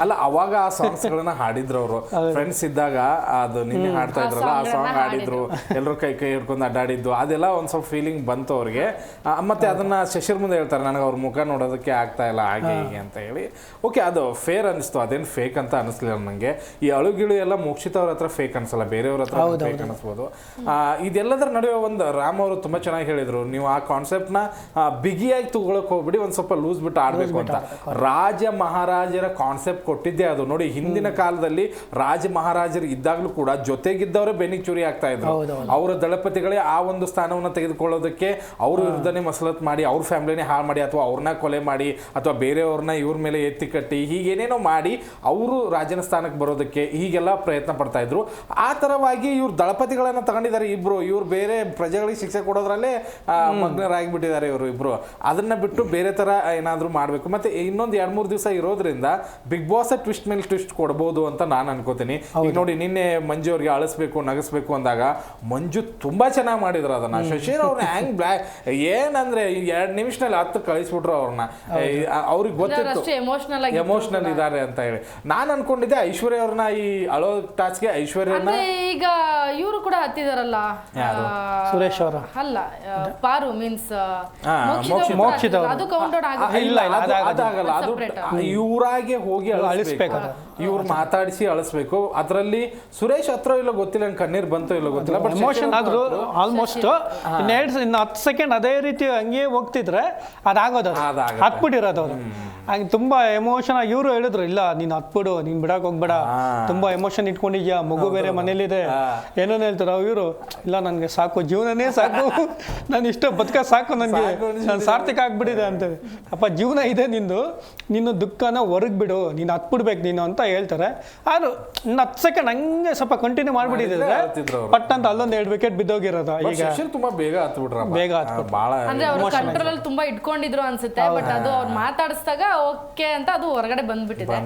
ಅಲ್ಲ ಅವಾಗ ಆ ಸಾಂಗ್ಸ್ ಗಳನ್ನ ಹಾಡಿದ್ರು ಅವರು. ಫ್ರೆಂಡ್ಸ್ ಇದ್ದಾಗ ಅದು ನಿನ್ನೆ ಹಾಡ್ತಾ ಇದ್ರಲ್ಲ ಆ ಸಾಂಗ್ ಹಾಡಿದ್ರು. ಎಲ್ಲರೂ ಕೈ ಕೈ ಹಿಡ್ಕೊಂಡು ಅಡ್ಡಾಡಿದ್ದು. ಅದೆಲ್ಲ ಒಂದ್ ಸ್ವಲ್ಪ ಫೀಲಿಂಗ್ ಬಂತು ಅವ್ರಿಗೆ. ಮತ್ತೆ ಅದನ್ನ ಶಶಿರ್ ಮುಂದೆ ಹೇಳ್ತಾರೆ ನನಗೆ ಅವ್ರ ಮುಖ ನೋಡೋದಕ್ಕೆ ಆಗ್ತಾ ಇಲ್ಲ ಹಾಗೆ ಹೀಗೆ ಅಂತ ಹೇಳಿ. ಓಕೆ ಅದು ಫೇರ್ ಅನಿಸ್ತು. ಅದೇನ್ ಫೇಕ್ ಅಂತ ಅನಿಸ್ಲಿಲ್ಲ ನನಗೆ. ಈ ಅಳುಗಿಳು ಎಲ್ಲ ಮುಕ್ಷಿತ ಅವ್ರ ಹತ್ರ ಫೇಕ್ ಅನ್ಸಲ್ಲ ಬೇರೆಯವ್ರ ಹತ್ರ ಫೇಕ್ ಅನಿಸ್ಬೋದು. ಆ, ಇದೆಲ್ಲದರ ನಡುವೆ ಒಂದು ರಾಮ್ ಅವರು ತುಂಬಾ ಚೆನ್ನಾಗಿ ಹೇಳಿದ್ರು. ನೀವು ಆ ಕಾನ್ಸೆಪ್ಟ್ನ ಬಿಗಿಯಾಗಿ ತಗೊಳಕ್ ಹೋಗ್ಬಿಡಿ ಒಂದ್ ಸ್ವಲ್ಪ ಲೂಸ್ ಬಿಟ್ಟು ಆಡ್ಬೇಕು ಅಂತ. ರಾಜ ಮಹಾರಾಜರ ಕಾನ್ಸೆಪ್ಟ್ ಕೊಟ್ಟಿದ್ದೆ ಅದು. ನೋಡಿ ಹಿಂದಿನ ಕಾಲದಲ್ಲಿ ರಾಜ ಮಹಾರಾಜರು ಇದ್ದಾಗಲೂ ಕೂಡ ಜೊತೆಗಿದ್ದವರೇ ಬೆನ್ನಿಗೆ ಚುರಿ ಆಗ್ತಾ ಇದ್ರು. ಅವರ ದಳಪತಿಗಳೇ ಆ ಒಂದು ಸ್ಥಾನವನ್ನು ತೆಗೆದುಕೊಳ್ಳೋದಕ್ಕೆ ಅವ್ರ ವಿರುದ್ಧನೇ ಮಸಲತ್ ಮಾಡಿ ಅವ್ರ ಫ್ಯಾಮಿಲಿನೇ ಹಾಳು ಮಾಡಿ ಅಥವಾ ಅವ್ರನ್ನ ಕೊಲೆ ಮಾಡಿ ಅಥವಾ ಬೇರೆಯವ್ರನ್ನ ಇವ್ರ ಮೇಲೆ ಎತ್ತಿ ಕಟ್ಟಿ ಹೀಗೇನೇನೋ ಮಾಡಿ ಅವರು ರಾಜನ ಸ್ಥಾನಕ್ಕೆ ಬರೋದಕ್ಕೆ ಹೀಗೆಲ್ಲ ಪ್ರಯತ್ನ ಪಡ್ತಾ ಇದ್ರು. ಆ ತರವಾಗಿ ಇವ್ರು ದಳಪತಿಗಳನ್ನ ತಗೊಂಡಿದ್ದಾರೆ ಇಬ್ರು. ಇವ್ರು ಬೇರೆ ಪ್ರಜೆಗಳಿಗೆ ಶಿಕ್ಷೆ ಕೊಡೋದ್ರಲ್ಲೇ ಮಗ್ನರಾಗಿಬಿಟ್ಟಿದ್ದಾರೆ ಇವರು ಇಬ್ರು. ಅದನ್ನ ಬಿಟ್ಟು ಬೇರೆ ತರ ಏನಾದ್ರೂ ಮಾಡ್ಬೇಕು ಮತ್ತೆ ಇನ್ನೊಂದು ಎರಡು ಮೂರು ದಿವಸ ಇರೋದ್ರಿಂದ ಬಿಗ್ ಬಾಸ್ ಟ್ವಿಸ್ಟ್ ಮೇಲೆ ಟ್ವಿಸ್ಟ್ ಕೊಡಬಹುದು ಅಂತ ನಾನು ಅನ್ಕೋತೀನಿ. ಈಗ ನೋಡಿ ನಿನ್ನೆ ಮಂಜು ಅವ್ರಿಗೆ ಅಳಿಸ್ಬೇಕು ನಗಸ್ಬೇಕು ಅಂದಾಗ ಮಂಜು ತುಂಬಾ ಚೆನ್ನಾಗಿ ಮಾಡಿದ್ರು ಅದನ್ನ. ಶಶಿರ್ ಅವ್ರನ್ನ ಹ್ಯಾಂಗ್ ಬ್ಲ್ಯಾಕ್ ಏನಂದ್ರೆ ಎರಡು ನಿಮಿಷದಲ್ಲಿ ಹತ್ತು ಕಳಿಸ್ಬಿಟ್ರು ಅವ್ರನ್ನ ಅವ್ರಿಗೆ ಗೊತ್ತಿತ್ತು. ಎಮೋಷನಲ್ ಆಗಿ ಎಮೋಷನಲ್ ಇದ್ದಾರೆ ಅಂತ ಹೇಳಿ. ನಾನು ಅನ್ಕೊಂಡಿದ್ದೆ ಐಶ್ವರ್ಯ ಅವ್ರನ್ನ ಈ ಅಳೋ ಟಾಸ್ಗೆ ಐಶ್ವರ್ಯನ ಅಂದ್ರೆ ಈಗ ಇವರು ಕೂಡ ಹತ್ತಿದಾರಲ್ಲ ಸುರೇಶ್ ಅವರ. ಅಲ್ಲ ಪಾರು ಮೀನ್ಸ್ ಹಾ, ಮೋಕ್ಷಿತ. ಅದು ಕೌಂಟ್ ಔಟ್ ಆಗುತ್ತೆ. ಇಲ್ಲ ಅದಾಗಲ್ಲ. ಅದು. ಇವರಾಗೆ ಹೋಗಿ ಅಳಿಸ್ಬೇಕು. ಅಳಿಸ್ಬೇಕು. ಇವ್ರು ಮಾತಾಡಿಸಿ ಅಳಿಸ್ಬೇಕು. ಅದರಲ್ಲಿ ಸುರೇಶ್ ಹತ್ರ ಇಲ್ಲ ಗೊತ್ತಿಲ್ಲ ಕಣ್ಣೀರ್ ಬಂತು ಇಲ್ಲ ಗೊತ್ತಿಲ್ಲ ಬಟ್ ಎಮೋಷನ್ ಆದ್ರು ಆಲ್ಮೋಸ್ಟ್ ಇನ್ನೆರಡು ಇನ್ನು ಹತ್ತು ಸೆಕೆಂಡ್ ಅದೇ ರೀತಿ ಹಂಗೆ ಹೋಗ್ತಿದ್ರೆ ಅದಾಗೋದು. ಹತ್ಬಿಟ್ಟಿರೋದು ಅವ್ರು ಹಂಗೆ ತುಂಬಾ ಎಮೋಷನ್ ಇವರು ಹೇಳಿದ್ರು ಇಲ್ಲ ನೀನ್ ಹತ್ಬಿಡು ನೀನ್ ಬಿಡಕ್ ಹೋಗ್ಬೇಡ. ತುಂಬಾ ಎಮೋಷನ್ ಇಟ್ಕೊಂಡಿದ್ಯಾ? ಮಗು ಬೇರೆ ಮನೇಲಿದೆ. ಏನೇನು ಹೇಳ್ತಾರ ಇವರು ಇಲ್ಲ ನನಗೆ ಸಾಕು ಜೀವನನೇ ಸಾಕು. ನಾನು ಇಷ್ಟ ಬದುಕ ಸಾಕು ನನಗೆ. ನಾನು ಸಾರ್ಥಕ ಆಗ್ಬಿಟ್ಟಿದೆ ಅಂತ ಅಪ್ಪ ಜೀವನ ಇದೆ ನಿಂದು. ನಿನ್ನ ದುಃಖನ ಹೊರಗ್ ಬಿಡು ನೀನು ಹತ್ಬಿಡ್ಬೇಕು ನೀನು ಅಂತ ಹೇಳ್ತಾರೆ. ಆದ್ರೂ ಇನ್ನು ಹತ್ತು ಸೆಕೆಂಡ್ ಹಂಗೆ ಸ್ವಲ್ಪ ಕಂಟಿನ್ಯೂ ಮಾಡ್ಬಿಟ್ಟಿದ್ರೆ ಪಟ್ ಅಂತ ಅಲ್ಲೊಂದು ಎರಡು ವಿಕೆಟ್ ಬಿದ್ದೋಗಿರೋದು ಈಗ. ತುಂಬಾ ಬೇಗ ಹತ್ ಬಿಟ್ರಪ್ಪ ಬೇಗ ಬಹಳ ಅಂದ್ರೆ ಅವ್ರು ಕಂಟ್ರೋಲ್ ಅಲ್ಲಿ ತುಂಬಾ ಇಟ್ಕೊಂಡಿದ್ರು ಅನ್ಸುತ್ತೆ ಬಟ್ ಅದು ಅವ್ರು ಮಾತಾಡಿಸಿದಾಗ ಓಕೆ ಅಂತ ಅದು ಹೊರಗಡೆ ಬಂದ್ಬಿಟ್ಟಿದೆ.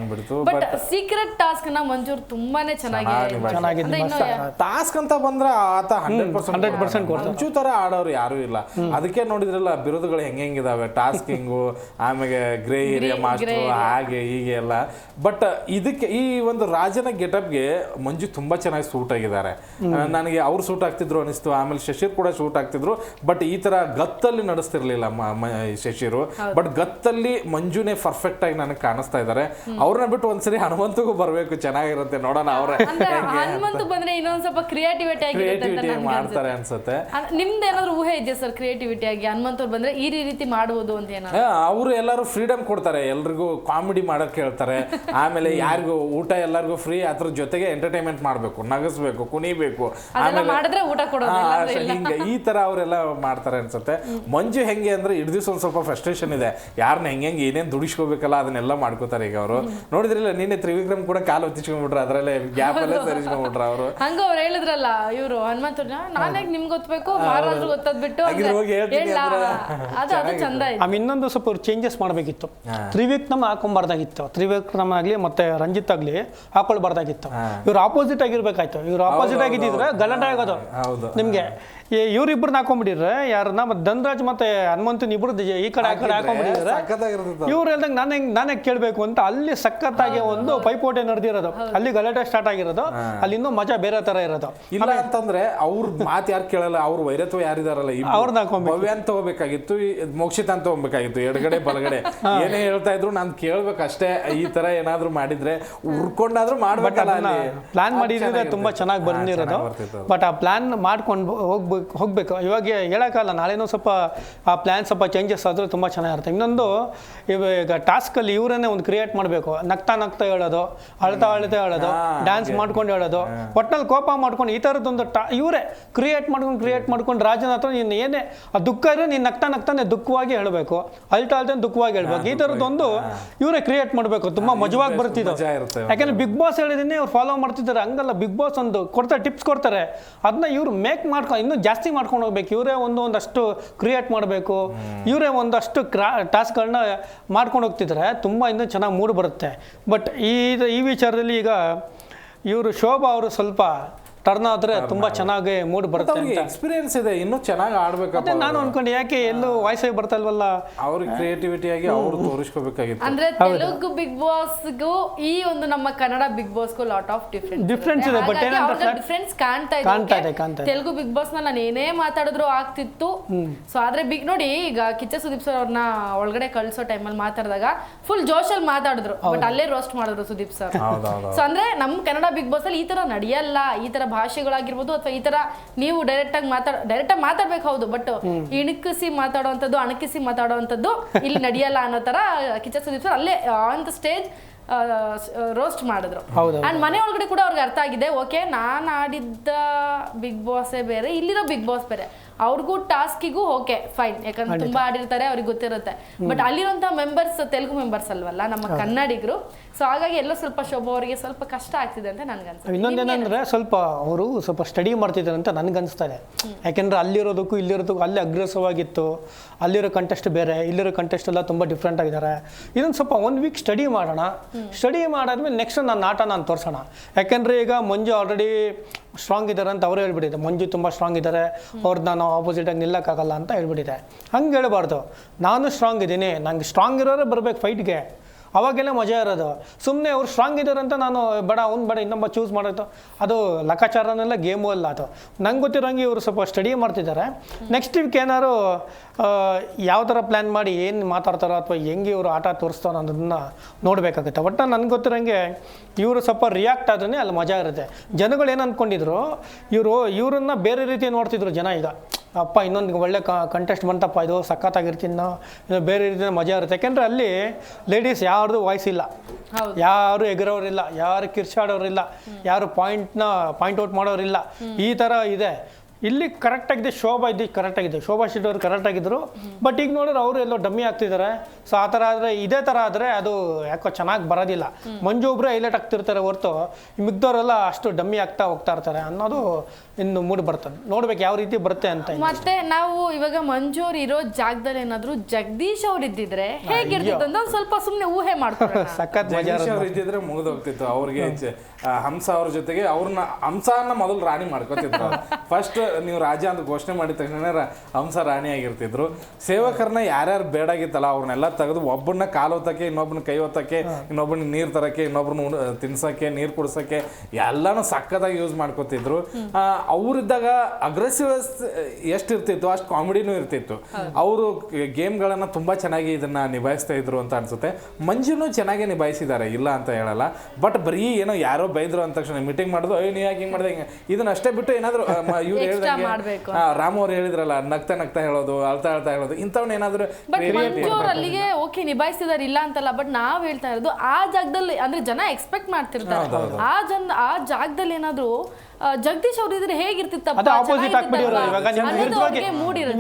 ಬಟ್ ಸೀಕ್ರೆಟ್ ಟಾಸ್ಕ್ನ ಮಂಜೂರ್ ತುಂಬಾನೇ ಚೆನ್ನಾಗಿ ಚೆನ್ನಾಗಿದೆ. ಟಾಸ್ಕ್ ಅಂತ ಬಂದ್ರೆ ಆತ ಹಂಡ್ರೆಡ್ ಪರ್ಸೆಂಟ್ 100% ಕೊಡ್ತಾನೆ. ಮುಂಚು ತರ ಆಡೋರು ಯಾರು ಇಲ್ಲ. ಅದಕ್ಕೆ ನೋಡಿದ್ರಲ್ಲ ಬಿರುದುಗಳು ಹೆಂಗ್ ಹೆಂಗಿದಾವೆ ಟಾಸ್ಕಿಂಗು ಆಮೇಲೆ ಗ್ರೇ ಏರಿಯಾ ಮಾಸ್ಟರ್ ಹಾಗೆ ಹೀಗೆ ಎಲ್ಲ. ಬಟ್ ಇದಕ್ಕೆ ಈ ಒಂದು ರಾಜನ ಗೆಟಪ್ಗೆ ಮಂಜು ತುಂಬಾ ಚೆನ್ನಾಗಿ ಸೂಟ್ ಆಗಿದ್ದಾರೆ. ನನಗೆ ಅವ್ರು ಸೂಟ್ ಆಗ್ತಿದ್ರು ಅನಿಸ್ತು ಆಮೇಲೆ ಶಶಿರ್ ಕೂಡ ಸೂಟ್ ಆಗ್ತಿದ್ರು ಬಟ್ ಈ ತರ ಗತ್ತಲ್ಲಿ ನಡೆಸ್ತಿರ್ಲಿಲ್ಲ ಶಶಿರು. ಬಟ್ ಗತ್ತಲ್ಲಿ ಮಂಜುನೇ ಪರ್ಫೆಕ್ಟ್ ಆಗಿ ನನಗೆ ಕಾಣಿಸ್ತಾ ಇದ್ದಾರೆ. ಅವ್ರನ್ನ ಬಿಟ್ಟು ಒಂದ್ಸರಿ ಹನುಮಂತಗೂ ಬರ್ಬೇಕು ಚೆನ್ನಾಗಿರುತ್ತೆ ನೋಡೋಣ ಅವ್ರ. ಹನುಮಂತ ಬಂದ್ರೆ ಇನ್ನೊಂದ್ ಸ್ವಲ್ಪ ಕ್ರಿಯೇಟಿವಿಟಿ ಆಗಿ ಕ್ರಿಯೇಟಿವಿಟಿ ಮಾಡ್ತಾರೆ ಅನ್ಸುತ್ತೆ. ಅನ್- ನಿಮ್ದು ಏನಾದ್ರು ಊಹೆ ಇದೆಯಾ ಸರ್ ಕ್ರಿಯೇಟಿವಿಟಿ ಆಗಿ? ಹನುಮಂತವ್ರು ಬಂದ್ರೆ ಈ ರೀತಿ ಮಾಡುವುದು ಅಂತ ಏನಾದ್ರು? ಅವರು ಎಲ್ಲರೂ ಫ್ರೀಡಮ್ ಕೊಡ್ತಾರೆ. ಎಲ್ರಿಗೂ ಕಾಮಿಡಿ ಮಾಡಕ್ ಹೇಳ್ತಾರೆ. ಆಮೇಲೆ ಯಾರಿಗೂ ಊಟ ಎಲ್ಲರಿಗೂ ಫ್ರೀ ಅದ್ರ ಜೊತೆಗೆ ಎಂಟರ್ಟೈನ್ಮೆಂಟ್ ಮಾಡಬೇಕು ನಗಸ್ಬೇಕು ಕುಣಿಬೇಕು ಮಾಡಿದ್ರೆ ಊಟ ಹಿಂಗೆ ಈ ತರ ಅವರೆಲ್ಲ ಮಾಡ್ತಾರೆ ಅನ್ಸುತ್ತೆ. ಮಂಜು ಹೆಂಗೆ ಅಂದ್ರೆ ಇಡ್ ದಿವಸ ಒಂದ್ ಸ್ವಲ್ಪ ಫ್ರಸ್ಟ್ರೇಷನ್ ಇದೆ. ಯಾರನ್ನ ಹೆಂಗೆ ಹೆಂಗೆ ಏನೇನ್ ದುಡಿಸ್ಕೋಬೇಕಲ್ಲ ಅದನ್ನೆಲ್ಲ ಮಾಡ್ಕೋತಾರೆ ಈಗ ಅವರು. ನೋಡಿದ್ರಲ್ಲ ನಿನ್ನೆ ತ್ರಿವಿಕ್ರಮ್ ಕೂಡ ಕಾಲು ಹೊತ್ತಿಸ್ಕೊಂಡ್ಬಿಟ್ರೆ ಅದರಲ್ಲೇ ಗ್ಯಾಪ್ ಎಲ್ಲ ಸರಿಸ್ಕೊಂಡ್ಬಿಟ್ರೆ ಅವರು. ಹಂಗ ಅವ್ರು ಹೇಳಿದ್ರಲ್ಲ ಇವರು ಹನುಮಂತನ ನಾನೇ ನಿಮ್ಗೆ ಗೊತ್ತಬೇಕು? ಮಹಾರಾಜರು ಗೊತ್ತದ್ ಬಿಟ್ಟು ಹಾಗಿದ್ರೆ ಹೋಗಿ ಹೇಳ್ತೀನಿ ಹೇಳ. ಅಂದ್ರೆ ಅದು ಅದು ಚಂದ ಇದೆ ಆಮೇಲೆ ಇನ್ನೊಂದು ಸ್ವಲ್ಪ ಚೇಂಜಸ್ ಮಾಡಬೇಕಿತ್ತು. ತ್ರಿವಿಕ್ರಮ್ ಹಾಕೊಂಬಾರ್ದಾಗಿತ್ತು. ತ್ರಿವಿಕ್ರಮ್ ಆಗಲಿ ಮತ್ತೆ ಆಗಲಿ ಹಾಕೊಳ್ಬಾರ್ದಾಗಿತ್ತು. ಇವ್ರು ಆಪೋಸಿಟ್ ಆಗಿರ್ಬೇಕಾಯ್ತು. ಇವ್ರು ಆಪೋಸಿಟ್ ಆಗಿದ್ದಿದ್ರೆ ಗಲಾಟೆ ಆಗೋದು. ಹೌದು. ನಿಮ್ಗೆ ಇವ್ರಿಬ್ರನ್ನ ಹಾಕೊಂಡ್ಬಿಟ್ಟಿದ್ರೆ ಯಾರನ್ನ? ಮತ್ತೆ ಧನ್ರಾಜ್ ಮತ್ತೆ ಹನುಮಂತನ್ ಇಬ್ರು ಈ ಕಡೆ ಆ ಕಡೆ ಹಾಕೊಂಡ್ಬಿಟ್ಟಿದ್ರೆ ಇವ್ರು ಹೇಳ್ದಂಗೆ ನಾನು ಹೆಂಗ್ ನಾನೇ ಕೇಳ್ಬೇಕು ಅಂತ ಅಲ್ಲಿ ಸಖತ್ತಾಗಿ ಒಂದು ಪೈಪೋಟಿ ನಡೆದಿರೋದು. ಅಲ್ಲಿ ಗಲಾಟೆ ಸ್ಟಾರ್ಟ್ ಆಗಿರೋದು. ಅಲ್ಲಿ ಇನ್ನೂ ಮಜಾ ಬೇರೆ ತರ ಇರೋದು. ಇಲ್ಲ ಅಂತಂದ್ರೆ ಅವ್ರ ಮಾತು ಯಾರು ಕೇಳಲ್ಲ ಅವ್ರ ವೈರತ್ವ ಯಾರಿದಾರಲ್ಲ ಅವ್ರನ್ನ ಅವ್ರ್ನ ಹಾಕೊಂಬೇಕು. ಭವ್ಯ ಅಂತ ಹೋಗ್ಬೇಕಾಗಿತ್ತು ಮೋಕ್ಷಿತ ಅಂತ ಹೋಗ್ಬೇಕಾಗಿತ್ತು ಎಡಗಡೆ ಬಲಗಡೆ. ಏನೇ ಹೇಳ್ತಾ ಇದ್ರು ನಾನು ಕೇಳ್ಬೇಕಷ್ಟೇ. ಈ ತರ ಏನಾದ್ರು ಮಾಡಿದ್ರೆ ಉರ್ಕೊಂಡಾದ್ರೂ ಮಾಡ್ಬೇಕಲ್ಲ ಅಲ್ಲಿ. ಪ್ಲಾನ್ ಮಾಡಿದ್ರೆ ತುಂಬಾ ಚೆನ್ನಾಗಿ ಬಂದಿರೋದು. ಬಟ್ ಆ ಪ್ಲಾನ್ ಮಾಡ್ಕೊಂಡು ಹೋಗ್ಬೇಕು ಹೋಗ್ಬೇಕು. ಇವಾಗ ಹೇಳೋಕ್ಕಲ್ಲ ನಾಳೆನೂ ಸ್ವಲ್ಪ ಆ ಪ್ಲಾನ್ ಸ್ವಲ್ಪ ಚೇಂಜಸ್ ಆದ್ರೆ ತುಂಬ ಚೆನ್ನಾಗಿರುತ್ತೆ. ಇನ್ನೊಂದು ಇವಾಗ ಟಾಸ್ಕಲ್ಲಿ ಇವರನ್ನೇ ಒಂದು ಕ್ರಿಯೇಟ್ ಮಾಡಬೇಕು. ನಗ್ತಾ ನಗ್ತಾ ಹೇಳೋದು ಅಳ್ತಾ ಅಳ್ತಾ ಹೇಳೋದು ಡ್ಯಾನ್ಸ್ ಮಾಡ್ಕೊಂಡು ಹೇಳೋದು. ಒಟ್ಟಿನಲ್ಲಿ ಕೋಪ ಮಾಡ್ಕೊಂಡು ಈ ಥರದ್ದೊಂದು ಟಾ ಇವರೇ ಕ್ರಿಯೇಟ್ ಮಾಡ್ಕೊಂಡು ಕ್ರಿಯೇಟ್ ಮಾಡ್ಕೊಂಡು ರಾಜನ ಹತ್ರ ನೀನು ಏನೇ ಆ ದುಃಖ ಇದ್ರೆ ನೀನು ನಗ್ತಾ ನಗ್ತಾನೆ ದುಃಖವಾಗಿ ಹೇಳಬೇಕು. ಅಳ್ತಾ ಅಳ್ತಾನೆ ದುಃಖವಾಗಿ ಹೇಳ್ಬೇಕು. ಈ ಥರದ್ದೊಂದು ಇವರೇ ಕ್ರಿಯೇಟ್ ಮಾಡಬೇಕು. ತುಂಬ ಮಜವಾಗಿ ಬರ್ತಿದ್ದು ಯಾಕೆಂದ್ರೆ ಬಿಗ್ ಬಾಸ್ ಹೇಳಿದೀನಿ ಅವ್ರು ಫಾಲೋ ಮಾಡ್ತಿದ್ದಾರೆ. ಹಂಗಲ್ಲ ಬಿಗ್ ಬಾಸ್ ಒಂದು ಕೊಡ್ತಾರೆ ಟಿಪ್ಸ್ ಕೊಡ್ತಾರೆ. ಅದನ್ನ ಇವ್ರು ಮೇಕ್ ಮಾಡ್ಕೊ ಇನ್ನೂ ಜಾಸ್ತಿ ಜಾಸ್ತಿ ಮಾಡ್ಕೊಂಡು ಹೋಗ್ಬೇಕು. ಇವರೇ ಒಂದು ಒಂದಷ್ಟು ಕ್ರಿಯೇಟ್ ಮಾಡಬೇಕು. ಇವರೇ ಒಂದಷ್ಟು ಕ್ರಾ ಟಾಸ್ಕ್ಗಳನ್ನ ಮಾಡ್ಕೊಂಡು ಹೋಗ್ತಿದ್ರೆ ತುಂಬ ಇನ್ನೂ ಚೆನ್ನಾಗಿ ಮೂಡ್ ಬರುತ್ತೆ. ಬಟ್ ಈ ಈ ವಿಚಾರದಲ್ಲಿ ಈಗ ಇವರು ಶೋಭಾ ಅವರು ಸ್ವಲ್ಪ ಟರ್ನ್ ಆದರೆ ತುಂಬಾ ಚೆನ್ನಾಗಿ ಮೂಡ್ ಬರುತ್ತೆ ಅವ್ರಿಗೆ ಅಂತ. ಎಕ್ಸ್ಪೀರಿಯನ್ಸ್ ಇದೆ ಇನ್ನು ಚೆನ್ನಾಗಿ ಆಡ್ಬೇಕು ಅಂತ ನಾನು ಅನ್ಕೊಂಡೆ ಯಾಕೆ ಎಲ್ಲೂ ಆಗಿ ಬರ್ತಲ್ವಲ್ಲ ಅವ್ರಿಗೆ ಕ್ರಿಯೇಟಿವಿಟಿ ಆಗಿ ಅವ್ರು ತೋರಿಸ್ಕೋಬೇಕಾಗಿತ್ತು. ಅಂದ್ರೆ ತೆಲುಗು ಬಿಗ್ ಬಾಸ್ ಬಾಸ್ಗೂ ಈ ಒಂದು ನಮ್ಮ ಕನ್ನಡ ಬಿಗ್ ಬಾಸ್ ಬಾಸ್ಗೂ ಲಾಟ್ ಆಫ್ ಡಿಫ್ರೆನ್ಸ್ Difference ಇದೆ, ಬಟ್ ಏನಂದ್ರೆ ಡಿಫ್ರೆನ್ಸ್ ಕಾಣ್ತಾ ಇದೆ. ಕಾಣ್ತಾ ಇದೆ, ಕಾಣ್ತಾ ಇದೆ. ತೆಲುಗು ಬಿಗ್ ಬಾಸ್ನಲ್ಲಿ ನಾನು ಏನೇ ಮಾತಾಡಿದ್ರು ಆಗ್ತಿತ್ತು. ಸೊ ಆದ್ರೆ ಬಿಗ್ ನೋಡಿ ಈಗ ಕಿಚ್ಚ ಸುದೀಪ್ ಸರ್ ಅವ್ರನ್ನ ಒಳಗಡೆ ಕಳ್ಸೋ ಅಲ್ಲಿ ಮಾತಾಡಿದಾಗ ಫುಲ್ ಜೋಶಲ್ಲಿ ಮಾತಾಡಿದ್ರು ಬಟ್ ಅಲ್ಲೇ ರೋಸ್ಟ್ ಮಾಡಿದ್ರು ಸುದೀಪ್ ಸರ್ ಹೌದೌದು ಸೊ ಅಂದ್ರೆ ನಮ್ ಕನ್ನಡ ಬಿಗ್ ಬಾಸ್ ಅಲ್ಲಿ ಈ ತರ ನಡೆಯಲ್ಲ ಈ ತರ ಭಾಷೆಗಳಾಗಿರ್ಬೋದು ಅಥವಾ ಈ ತರ ನೀವು ಡೈರೆಕ್ಟ್ ಆಗಿ ಮಾತಾಡ ಡೈರೆಕ್ಟ್ ಆಗಿ ಮಾತಾಡ್ಬೇಕು ಹೌದು ಬಟ್ ಇಣಕಿಸಿ ಮಾತಾಡುವಂಥದ್ದು ಅಣಕಿಸಿ ಮಾತಾಡುವಂಥದ್ದು ಇಲ್ಲಿ ನಡೆಯಲ್ಲ ಅನ್ನೋ ತರ ಕಿಚ್ಚ ಸುದೀಪ್ ಸರ್ ಅಲ್ಲೇ ಆನ್ ದ ಸ್ಟೇಜ್ ರೋಸ್ಟ್ ಮಾಡಿದ್ರು. ಅಂಡ್ ಮನೆ ಒಳಗಡೆ ಕೂಡ ಅವ್ರಿಗೆ ಅರ್ಥ ಆಗಿದೆ ಓಕೆ ನಾನು ಆಡಿದ್ದ ಬಿಗ್ ಬಾಸೇ ಬೇರೆ ಇಲ್ಲಿರೋ ಬಿಗ್ ಬಾಸ್ ಬೇರೆ. ಅವ್ರಿಗೂ ಟಾಸ್ಕಿಗೂ ಓಕೆ ಫೈನ್. ಯಾಕಂದ್ರೆ ತುಂಬಾ ಆಡಿರ್ತಾರೆ ಅವ್ರಿಗೆ ಗೊತ್ತಿರುತ್ತೆ. ಬಟ್ ಅಲ್ಲಿರುವಂತಹ ಮೆಂಬರ್ಸ್ ತೆಲುಗು ಮೆಂಬರ್ಸ್ ಅಲ್ವಲ್ಲ ನಮ್ಮ ಕನ್ನಡಿಗರು. ಸೊ ಹಾಗಾಗಿ ಎಲ್ಲೋ ಸ್ವಲ್ಪ ಶೋಭ ಅವರಿಗೆ ಸ್ವಲ್ಪ ಕಷ್ಟ ಆಗ್ತಿದೆ ಅಂತ ನನ್ಗನ್ಸುತ್ತೆ ಇನ್ನೊಂದೇನಂದ್ರೆ ಸ್ವಲ್ಪ ಅವರು ಸ್ವಲ್ಪ ಸ್ಟಡಿ ಮಾಡ್ತಿದ್ದಾರೆ ಅಂತ ನನ್ಗೆ ಇದೆ ಯಾಕೆಂದ್ರೆ ಅಲ್ಲಿರೋದಕ್ಕೂ ಇಲ್ಲಿರೋದಕ್ಕೂ ಅಲ್ಲಿ ಅಗ್ರೆಸಿವ್ ಆಗಿತ್ತು ಅಲ್ಲಿರೋ ಕಂಟೆಸ್ಟ್ ಬೇರೆ ಇಲ್ಲಿರೋ ಕಂಟೆಸ್ಟ್ ಎಲ್ಲ ತುಂಬ ಡಿಫ್ರೆಂಟ್ ಆಗಿದ್ದಾರೆ. ಇದೊಂದು ಸ್ವಲ್ಪ ಒನ್ ವೀಕ್ ಸ್ಟಡಿ ಮಾಡೋಣ. ಸ್ಟಡಿ ಮಾಡಾದ್ಮೇಲೆ ನೆಕ್ಸ್ಟ್ ನಾನು ಆಟ ನಾನು ತೋರಿಸೋಣ. ಯಾಕೆಂದ್ರೆ ಈಗ ಮಂಜು ಆಲ್ರೆಡಿ ಸ್ಟ್ರಾಂಗ್ ಇದ್ದಾರೆ ಅಂತ ಅವರೇ ಹೇಳ್ಬಿಟ್ಟಿದೆ ಮಂಜು ತುಂಬ ಸ್ಟ್ರಾಂಗ್ ಇದ್ದಾರೆ. ಅವ್ರದ್ದು ನಾನು ಆಪೋಸಿಟಾಗಿ ನಿಲ್ಲಕ್ಕಾಗಲ್ಲ ಅಂತ ಹೇಳ್ಬಿಟ್ಟಿದೆ. ಹಂಗೆ ಹೇಳ್ಬಾರ್ದು. ನಾನು ಸ್ಟ್ರಾಂಗ್ ಇದ್ದೀನಿ. ನಂಗೆ ಸ್ಟ್ರಾಂಗ್ ಇರೋರೇ ಬರಬೇಕು ಫೈಟ್ಗೆ ಅವಾಗೆಲ್ಲ ಮಜಾ ಇರೋದು. ಸುಮ್ಮನೆ ಅವ್ರು ಸ್ಟ್ರಾಂಗ್ ಇದ್ದಾರಂತ ನಾನು ಬೇಡ, ಅವ್ನು ಬೇಡ, ಇನ್ನೊಬ್ಬ ಚೂಸ್ ಮಾಡೋದು. ಅದು ಲೆಕ್ಕಾಚಾರನೆಲ್ಲ ಗೇಮು ಅಲ್ಲ ಅದು. ನಂಗೆ ಗೊತ್ತಿರೋಂಗೆ ಇವರು ಸ್ವಲ್ಪ ಸ್ಟಡಿ ಮಾಡ್ತಿದ್ದಾರೆ. ನೆಕ್ಸ್ಟ್ ವೀಕ್ ಏನಾದ್ರು ಯಾವ ಥರ ಪ್ಲ್ಯಾನ್ ಮಾಡಿ, ಏನು ಮಾತಾಡ್ತಾರೋ ಅಥವಾ ಹೆಂಗೆ ಇವರು ಆಟ ತೋರಿಸ್ತಾರೋ ಅನ್ನೋದನ್ನ ನೋಡಬೇಕಾಗುತ್ತೆ. ಒಟ್ಟು ನನಗೆ ಗೊತ್ತಿರೋಂಗೆ ಇವರು ಸ್ವಲ್ಪ ರಿಯಾಕ್ಟ್ ಆದ್ರೆ ಅಲ್ಲಿ ಮಜಾ ಇರುತ್ತೆ. ಜನಗಳು ಏನು ಅಂದ್ಕೊಂಡಿದ್ರು ಇವರು, ಇವರನ್ನ ಬೇರೆ ರೀತಿ ನೋಡ್ತಿದ್ರು ಜನ ಈಗ. ಅಪ್ಪ ಇನ್ನೊಂದು ಒಳ್ಳೆ ಕಂಟೆಸ್ಟ್ ಬಂತಪ್ಪ ಇದು ಸಖತ್ತಾಗಿರ್ತೀನಿ ನಾವು ಇದು ಬೇರೆ ರೀತಿಯ ಮಜಾ ಇರುತ್ತೆ. ಯಾಕೆಂದರೆ ಅಲ್ಲಿ ಲೇಡೀಸ್ ಯಾರ್ದು ವಾಯ್ಸ್ ಇಲ್ಲ. ಯಾರು ಎಗರೋರಿಲ್ಲ ಯಾರು ಕಿರ್ಚಾಡೋರಿಲ್ಲ ಯಾರು ಪಾಯಿಂಟ್ನ ಪಾಯಿಂಟ್ ಔಟ್ ಮಾಡೋರಿಲ್ಲ. ಈ ಥರ ಇದೆ. ಇಲ್ಲಿ ಕರೆಕ್ಟಾಗಿದೆ ಶೋಭಾ ಇದ್ದು ಕರೆಕ್ಟಾಗಿದೆ ಶೋಭಾ ಶೆಟ್ಟಿ ಅವರು ಕರೆಕ್ಟಾಗಿದ್ದರು ಬಟ್ ಈಗ ನೋಡಿದ್ರೆ ಅವರು ಎಲ್ಲೋ ಡಮ್ಮಿ ಆಗ್ತಿದ್ದಾರೆ ಸೊ ಆ ಥರ ಆದರೆ ಇದೇ ಥರ ಆದರೆ ಅದು ಯಾಕೋ ಚೆನ್ನಾಗಿ ಬರೋದಿಲ್ಲ. ಮಂಜು ಒಬ್ಬರೇ ಹೈಲೈಟ್ ಆಗ್ತಿರ್ತಾರೆ ಹೊರತು. ಮಿಗ್ದವರೆಲ್ಲ ಅಷ್ಟು ಡಮ್ಮಿ ಆಗ್ತಾ ಹೋಗ್ತಾ ಇರ್ತಾರೆ ಅನ್ನೋದು ಇನ್ನು ಮೂಡಿ ಬರ್ತದೆ. ನೋಡ್ಬೇಕು ಯಾವ ರೀತಿ ಬರುತ್ತೆ ಅಂತ ಮತ್ತೆ ನಾವು ಇವಾಗ ಮಂಜೂರ್ ಅವ್ರು ಇರೋ ಜಾಗದಲ್ಲಿ ಏನಾದ್ರು ಜಗದೀಶ್ ಅವ್ರು ಇದ್ದಿದ್ರೆ ಹೇಗಿರ್ತಿತ್ತು ಅಂತ ಒಂದ್ ಸ್ವಲ್ಪ ಸುಮ್ನೆ ಊಹೆ ಮಾಡ್ತಾರೆ ಸಖತ್ ಮಜಾ ಜಗದೀಶ್ ಅವ್ರು ಇದ್ದಿದ್ರೆ ಮುಗಿದೋಗ್ತಿತ್ತು. ಅವ್ರಿಗೆ ಚ- ಆ, ಹಂಸ ಅವ್ರ ಜೊತೆಗೆ ಅವ್ರನ್ನ ಹಂಸನ ಮೊದಲು ರಾಣಿ ಮಾಡ್ಕೋತಿದ್ರು ಫಸ್ಟ್ ನೀವು ರಾಜ ಅಂತ ಘೋಷಣೆ ಮಾಡಿದ ತಕ್ಷಣ ರ- ಹಂಸ ರಾಣಿ ಆಗಿರ್ತಿದ್ರು. ಸೇವಕರನ್ನ ಯಾರ್ಯಾರು ಬೇಡಾಗಿತ್ತಲ್ಲ ಅವ್ರನ್ನೆಲ್ಲ ತೆಗೆದು ಒಬ್ಬನ ಕಾಲು ಹೊತ್ತಕ್ಕೆ ಇನ್ನೊಬ್ಬನ ಕೈ ಹೊತ್ತಕ್ಕೆ ಇನ್ನೊಬ್ಬನ ನೀರ್ ತರಕ್ಕೆ ಇನ್ನೊಬ್ಬನ ತಿನ್ಸಕ್ಕೆ ನೀರ್ ಕುಡ್ಸಕ್ಕೆ ಎಲ್ಲಾನು ಸಕ್ಕತ್ತಾಗಿ ಯೂಸ್ ಮಾಡ್ಕೋತಿದ್ರು. ಆ, ಅವ್ರಿದ್ದಾಗ ಅಗ್ರೆಸಿವ್ ಎಷ್ಟು ಇರ್ತಿತ್ತು ಅಷ್ಟು ಕಾಮಿಡಿನೂ ಇರ್ತಿತ್ತು. ಅವರು ಗೇಮ್ಗಳನ್ನ ತುಂಬಾ ಚೆನ್ನಾಗಿ ಇದನ್ನ ನಿಭಾಯಿಸ್ತಾ ಇದ್ರು ಅಂತ ಅನ್ಸುತ್ತೆ. ಮಂಜುನು ಚೆನ್ನಾಗಿ ನಿಭಾಯಿಸಿದ್ದಾರೆ ಇಲ್ಲ ಅಂತ ಹೇಳಲ್ಲ. ಬಟ್ ಬರೀ ಏನೋ ಯಾರೋ ಬೈದ್ರು ಅಂದ ತಕ್ಷಣ ಮೀಟಿಂಗ್ ಮಾಡೋದು ಅಯ್ಯೋ ನೀ ಯಾಕೆ ಹಿಂಗೆ ಮಾಡಿದೆ? ಹಿಂಗೆ. ಇದನ್ನ ಅಷ್ಟೇ ಬಿಟ್ಟು ಏನಾದ್ರು ಇವ್ರು ಹೇಳಿದ್ರೆ ಹೇಳ್ದಂಗೆ ರಾಮು ಅವ್ರು ಹೇಳಿದ್ರಲ್ಲ ನಗ್ತಾ ನಗ್ತಾ ಹೇಳೋದು ಅಳ್ತಾ ಅಳ್ತಾ ಹೇಳೋದು ಇಂಥವ್ನ ಏನಾದ್ರು ಅಲ್ಲಿಗೆ ಓಕೆ ನಿಭಾಯಿಸಿದಾರೆ ಇಲ್ಲ ಅಂತಲ್ಲ ಬಟ್ ನಾವ್ ಹೇಳ್ತಾ ಇರೋದು ಆ ಜಾಗದಲ್ಲಿ ಅಂದ್ರೆ ಜನ ಎಕ್ಸ್ಪೆಕ್ಟ್ ಮಾಡ್ತಿರ್ತಾರೆ. ಆ ಜನ ಆ ಜಾಗದಲ್ಲಿ ಏನಾದ್ರು ಜಗದೀಶ್ ಅವ್ರು ಇದ್ರೆ ಹೇಗಿರ್ತಿತ್ತಪ್ಪ? ಅದು ಆಪೋಸಿಟ್ ಇವಾಗ. ನಿಮ್ ವಿರುದ್ಧವಾಗಿ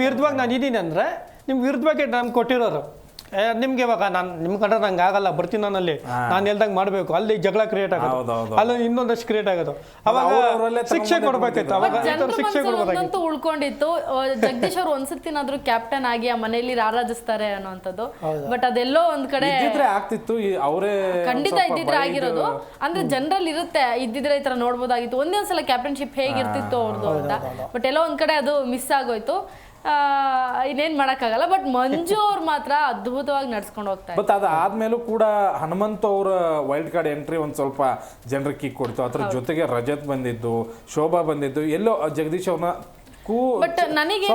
ವಿರುದ್ಧವಾಗಿ ನಾನು ಇದ್ದೀನಿ ಅಂದ್ರೆ ನಿಮ್ ವಿರುದ್ಧವಾಗಿ ನಮ್ಗೆ ಕೊಟ್ಟಿರೋರು. ನಿಮ್ಗೆ ಇವಾಗ ನಾನು ನಿಮ್ ಕಂಡ್ರೆ ನಂಗೆ ಆಗಲ್ಲ ಬರ್ತೀನಿ ನಾನು ಅಲ್ಲಿ ನಾನು ಹೇಳ್ದಂಗೆ ಮಾಡಬೇಕು. ಅಲ್ಲಿ ಜಗಳ ಕ್ರಿಯೇಟ್ ಆಗೋದು. ಅಲ್ಲಿ ಇನ್ನೊಂದಷ್ಟು ಕ್ರಿಯೇಟ್ ಆಗೋದು. ಅವಾಗ ಶಿಕ್ಷೆ ಕೊಡ್ಬೇಕಾಯ್ತು. ಕೊಡ್ಬೇಕಿತ್ತು ಅವಾಗ ಶಿಕ್ಷೆ ಕೊಡ್ಬೇಕಾಗಿತ್ತು ಉಳ್ಕೊಂಡಿತ್ತು. ಜಗದೀಶ್ ಅವ್ರು ಒಂದ್ಸತಿನಾದ್ರೂ ಕ್ಯಾಪ್ಟನ್ ಆಗಿ ಆ ಮನೆಯಲ್ಲಿ ರಾರಾಜಿಸ್ತಾರೆ ಅನ್ನೋಂಥದ್ದು. ಬಟ್ ಅದೆಲ್ಲೋ ಒಂದ್ ಕಡೆ ಇದ್ದಿದ್ರೆ ಆಗ್ತಿತ್ತು. ಅವರೇ ಖಂಡಿತ ಇದ್ದಿದ್ರೆ ಆಗಿರೋದು. ಅಂದ್ರೆ ಜನರಲ್ ಇರುತ್ತೆ. ಇದ್ದಿದ್ರೆ ಈ ತರ ನೋಡ್ಬೋದಾಗಿತ್ತು. ಒಂದೇ ಒಂದ್ಸಲ ಕ್ಯಾಪ್ಟನ್ಶಿಪ್ ಹೇಗಿರ್ತಿತ್ತು ಅವ್ರದ್ದು ಅಂತ. ಬಟ್ ಎಲ್ಲೋ ಒಂದ್ ಕಡೆ ಅದು ಮಿಸ್ ಆಗೋಯ್ತು. ಇನ್ನೇನ್ ಮಾಡಕ್ಕಾಗಲ್ಲ ಬಟ್ ಮಂಜು ಅವ್ರು ಮಾತ್ರ ಅದ್ಭುತವಾಗಿ ನಡ್ಸ್ಕೊಂಡು ಹೋಗ್ತಾರೆ ಬಟ್ ಅದಾದ್ಮೇಲೂ ಕೂಡ ಹನುಮಂತ ಅವರ ವೈಲ್ಡ್ ಕಾರ್ಡ್ ಎಂಟ್ರಿ ಒಂದ್ ಸ್ವಲ್ಪ ಜನರಿಗೆ ಕಿಕ್ ಕೊಡ್ತು. ಅದ್ರ ಜೊತೆಗೆ ರಜತ್ ಬಂದಿದ್ದು ಶೋಭಾ ಬಂದಿದ್ದು ಎಲ್ಲೋ ಜಗದೀಶ್ ಅವ್ರನ್ನ ಕೂ ಬಟ್ ನನಗೆ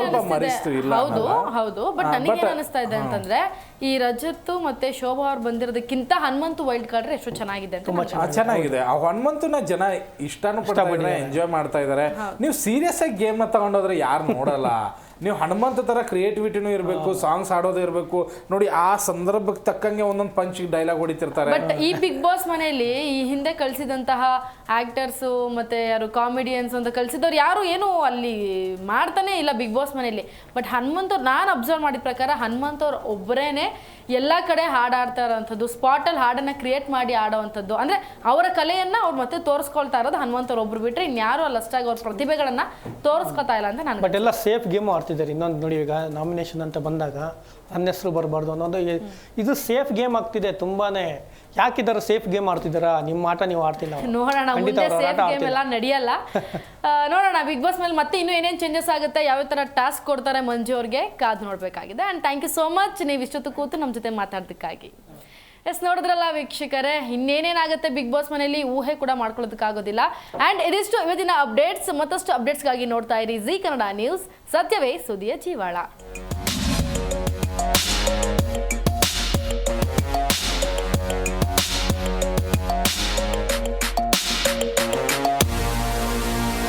ಹೌದು ಹೌದು. ಬಟ್ ನನಗೆ ಅನಿಸ್ತಾ ಇದೆ ಅಂತಂದ್ರೆ ಈ ರಜತ್ ಮತ್ತೆ ಶೋಭಾ ಅವ್ರು ಬಂದಿರೋದಕ್ಕಿಂತ ಹನುಮಂತ ವೈಲ್ಡ್ ಕಾರ್ಡ್ ಎಷ್ಟು ಚೆನ್ನಾಗಿದೆ ಅಂತ ನನ್ಗೆ ಚೆನ್ನಾಗಿದೆ. ಆ ಹನುಮಂತನ ಜನ ಇಷ್ಟನೂ ಪಡ್ತಾ ಎಂಜಾಯ್ ಮಾಡ್ತಾ ಇದ್ದಾರೆ. ನೀವು ಸೀರಿಯಸ್ ಆಗಿ ಗೇಮ್ನ ತಗೊಂಡೋದ್ರೆ ಯಾರು ನೋಡಲ್ಲ? ನೀವು ಹನುಮಂತ ತರ ಕ್ರಿಯೇಟಿವಿಟಿನೂ ಇರಬೇಕು ಸಾಂಗ್ಸ್ ಆಡೋದು ಇರಬೇಕು. ನೋಡಿ ಆ ಸಂದರ್ಭಕ್ಕೆ ತಕ್ಕಂಗೆ ಒಂದೊಂದು ಪಂಚ್ ಡೈಲಾಗ್ ಹೊಡಿತಿರ್ತಾರೆ. ಬಟ್ ಈ ಬಿಗ್ ಬಾಸ್ ಮನೆಯಲ್ಲಿ ಈ ಹಿಂದೆ ಕಳಿಸಿದಂತಹ ಆಕ್ಟರ್ಸು ಮತ್ತೆ ಯಾರು ಕಾಮಿಡಿಯನ್ಸ್ ಅಂತ ಕಳಿಸಿದವ್ರು ಯಾರು ಏನು ಅಲ್ಲಿ ಮಾಡ್ತಾನೆ ಇಲ್ಲ ಬಿಗ್ ಬಾಸ್ ಮನೆಯಲ್ಲಿ. ಬಟ್ ಹನುಮಂತ್ ಅವ್ರು ನಾನು ಅಬ್ಸರ್ವ್ ಮಾಡಿದ ಪ್ರಕಾರ ಹನುಮಂತ್ ಅವ್ರು ಒಬ್ಬರೇನೆ ಎಲ್ಲ ಕಡೆ ಹಾಡಾಡ್ತಾ ಇರೋವಂಥದ್ದು ಸ್ಪಾಟಲ್ಲಿ ಹಾಡನ್ನು ಕ್ರಿಯೇಟ್ ಮಾಡಿ ಆಡೋವಂಥದ್ದು. ಅಂದರೆ ಅವರ ಕಲೆಯನ್ನು ಅವ್ರು ಮತ್ತೆ ತೋರಿಸ್ಕೊಳ್ತಾ ಇರೋದು ಹನುಮಂತವ್ರು ಒಬ್ರು ಬಿಟ್ಟರೆ ಇನ್ಯಾರು ಅಲ್ಲಿ ಅಷ್ಟಾಗಿ ಅವ್ರ ಪ್ರತಿಭೆಗಳನ್ನು ತೋರಿಸ್ಕೊತಾ ಇಲ್ಲ ಅಂತ ನಾನು ಬಟ್ ಎಲ್ಲ ಸೇಫ್ ಗೇಮು ಆಡ್ತಿದ್ದಾರೆ. ಇನ್ನೊಂದು ನೋಡಿ, ಈಗ ನಾಮಿನೇಷನ್ ಅಂತ ಬಂದಾಗ ನನ್ನ ಹೆಸರು ಬರಬಾರ್ದು ಅನ್ನೋದು ಇದು ಸೇಫ್ ಗೇಮ್ ಆಗ್ತಿದೆ ತುಂಬಾನೇ. ಯಾಕಿದ್ದಾರೆ ಸೇಫ್ ಗೇಮ್ ಆಡ್ತಿದ್ದೀರಾ? ನಿಮ್ಮ ಆಟ ನೀವು ಆಡ್ತಿಲ್ಲ ನೋಡೋಣ ಖಂಡಿತ ಮುಂದೆ ಅವ್ರು ಸೇಫ್ ಆಟ ಗೇಮ್ ಆಡ್ತಿಲ್ಲ. ಎಲ್ಲ ನಡೆಯಲ್ಲ. ಆ, ನೋಡೋಣ ಬಿಗ್ ಬಾಸ್ ಮೇಲೆ ಮತ್ತೆ ಇನ್ನೂ ಏನೇನು ಚೇಂಜಸ್ ಆಗುತ್ತೆ ಯಾವ ಥರ ಟಾಸ್ಕ್ ಕೊಡ್ತಾರೆ ಮಂಜು ಅವ್ರಿಗೆ ಕಾದು ನೋಡಬೇಕಾಗಿದೆ. And thank you so much ನೀವು ಇಷ್ಟೊತ್ತು ಕೂತು ನಮ್ಮ ಜೊತೆ ಮಾತಾಡೋದಕ್ಕಾಗಿ. ಎಸ್ ನೋಡಿದ್ರಲ್ಲ ವೀಕ್ಷಕರೇ ಇನ್ನೇನೇನಾಗುತ್ತೆ ಬಿಗ್ ಬಾಸ್ ಮನೆಯಲ್ಲಿ? ಊಹೆ ಕೂಡ ಮಾಡ್ಕೊಳ್ಳೋದಕ್ಕಾಗೋದಿಲ್ಲ. ಆ್ಯಂಡ್ ಇದಿಷ್ಟು ಇವತ್ತಿನ ಅಪ್ಡೇಟ್ಸ್ ಮತ್ತಷ್ಟು ಅಪ್ಡೇಟ್ಸ್ಗಾಗಿ ನೋಡ್ತಾ ಇರಿ ಜಿ ಕನ್ನಡ ನ್ಯೂಸ್ ಸತ್ಯವೇ ಸುದಿಯ ಜೀವಾಳ you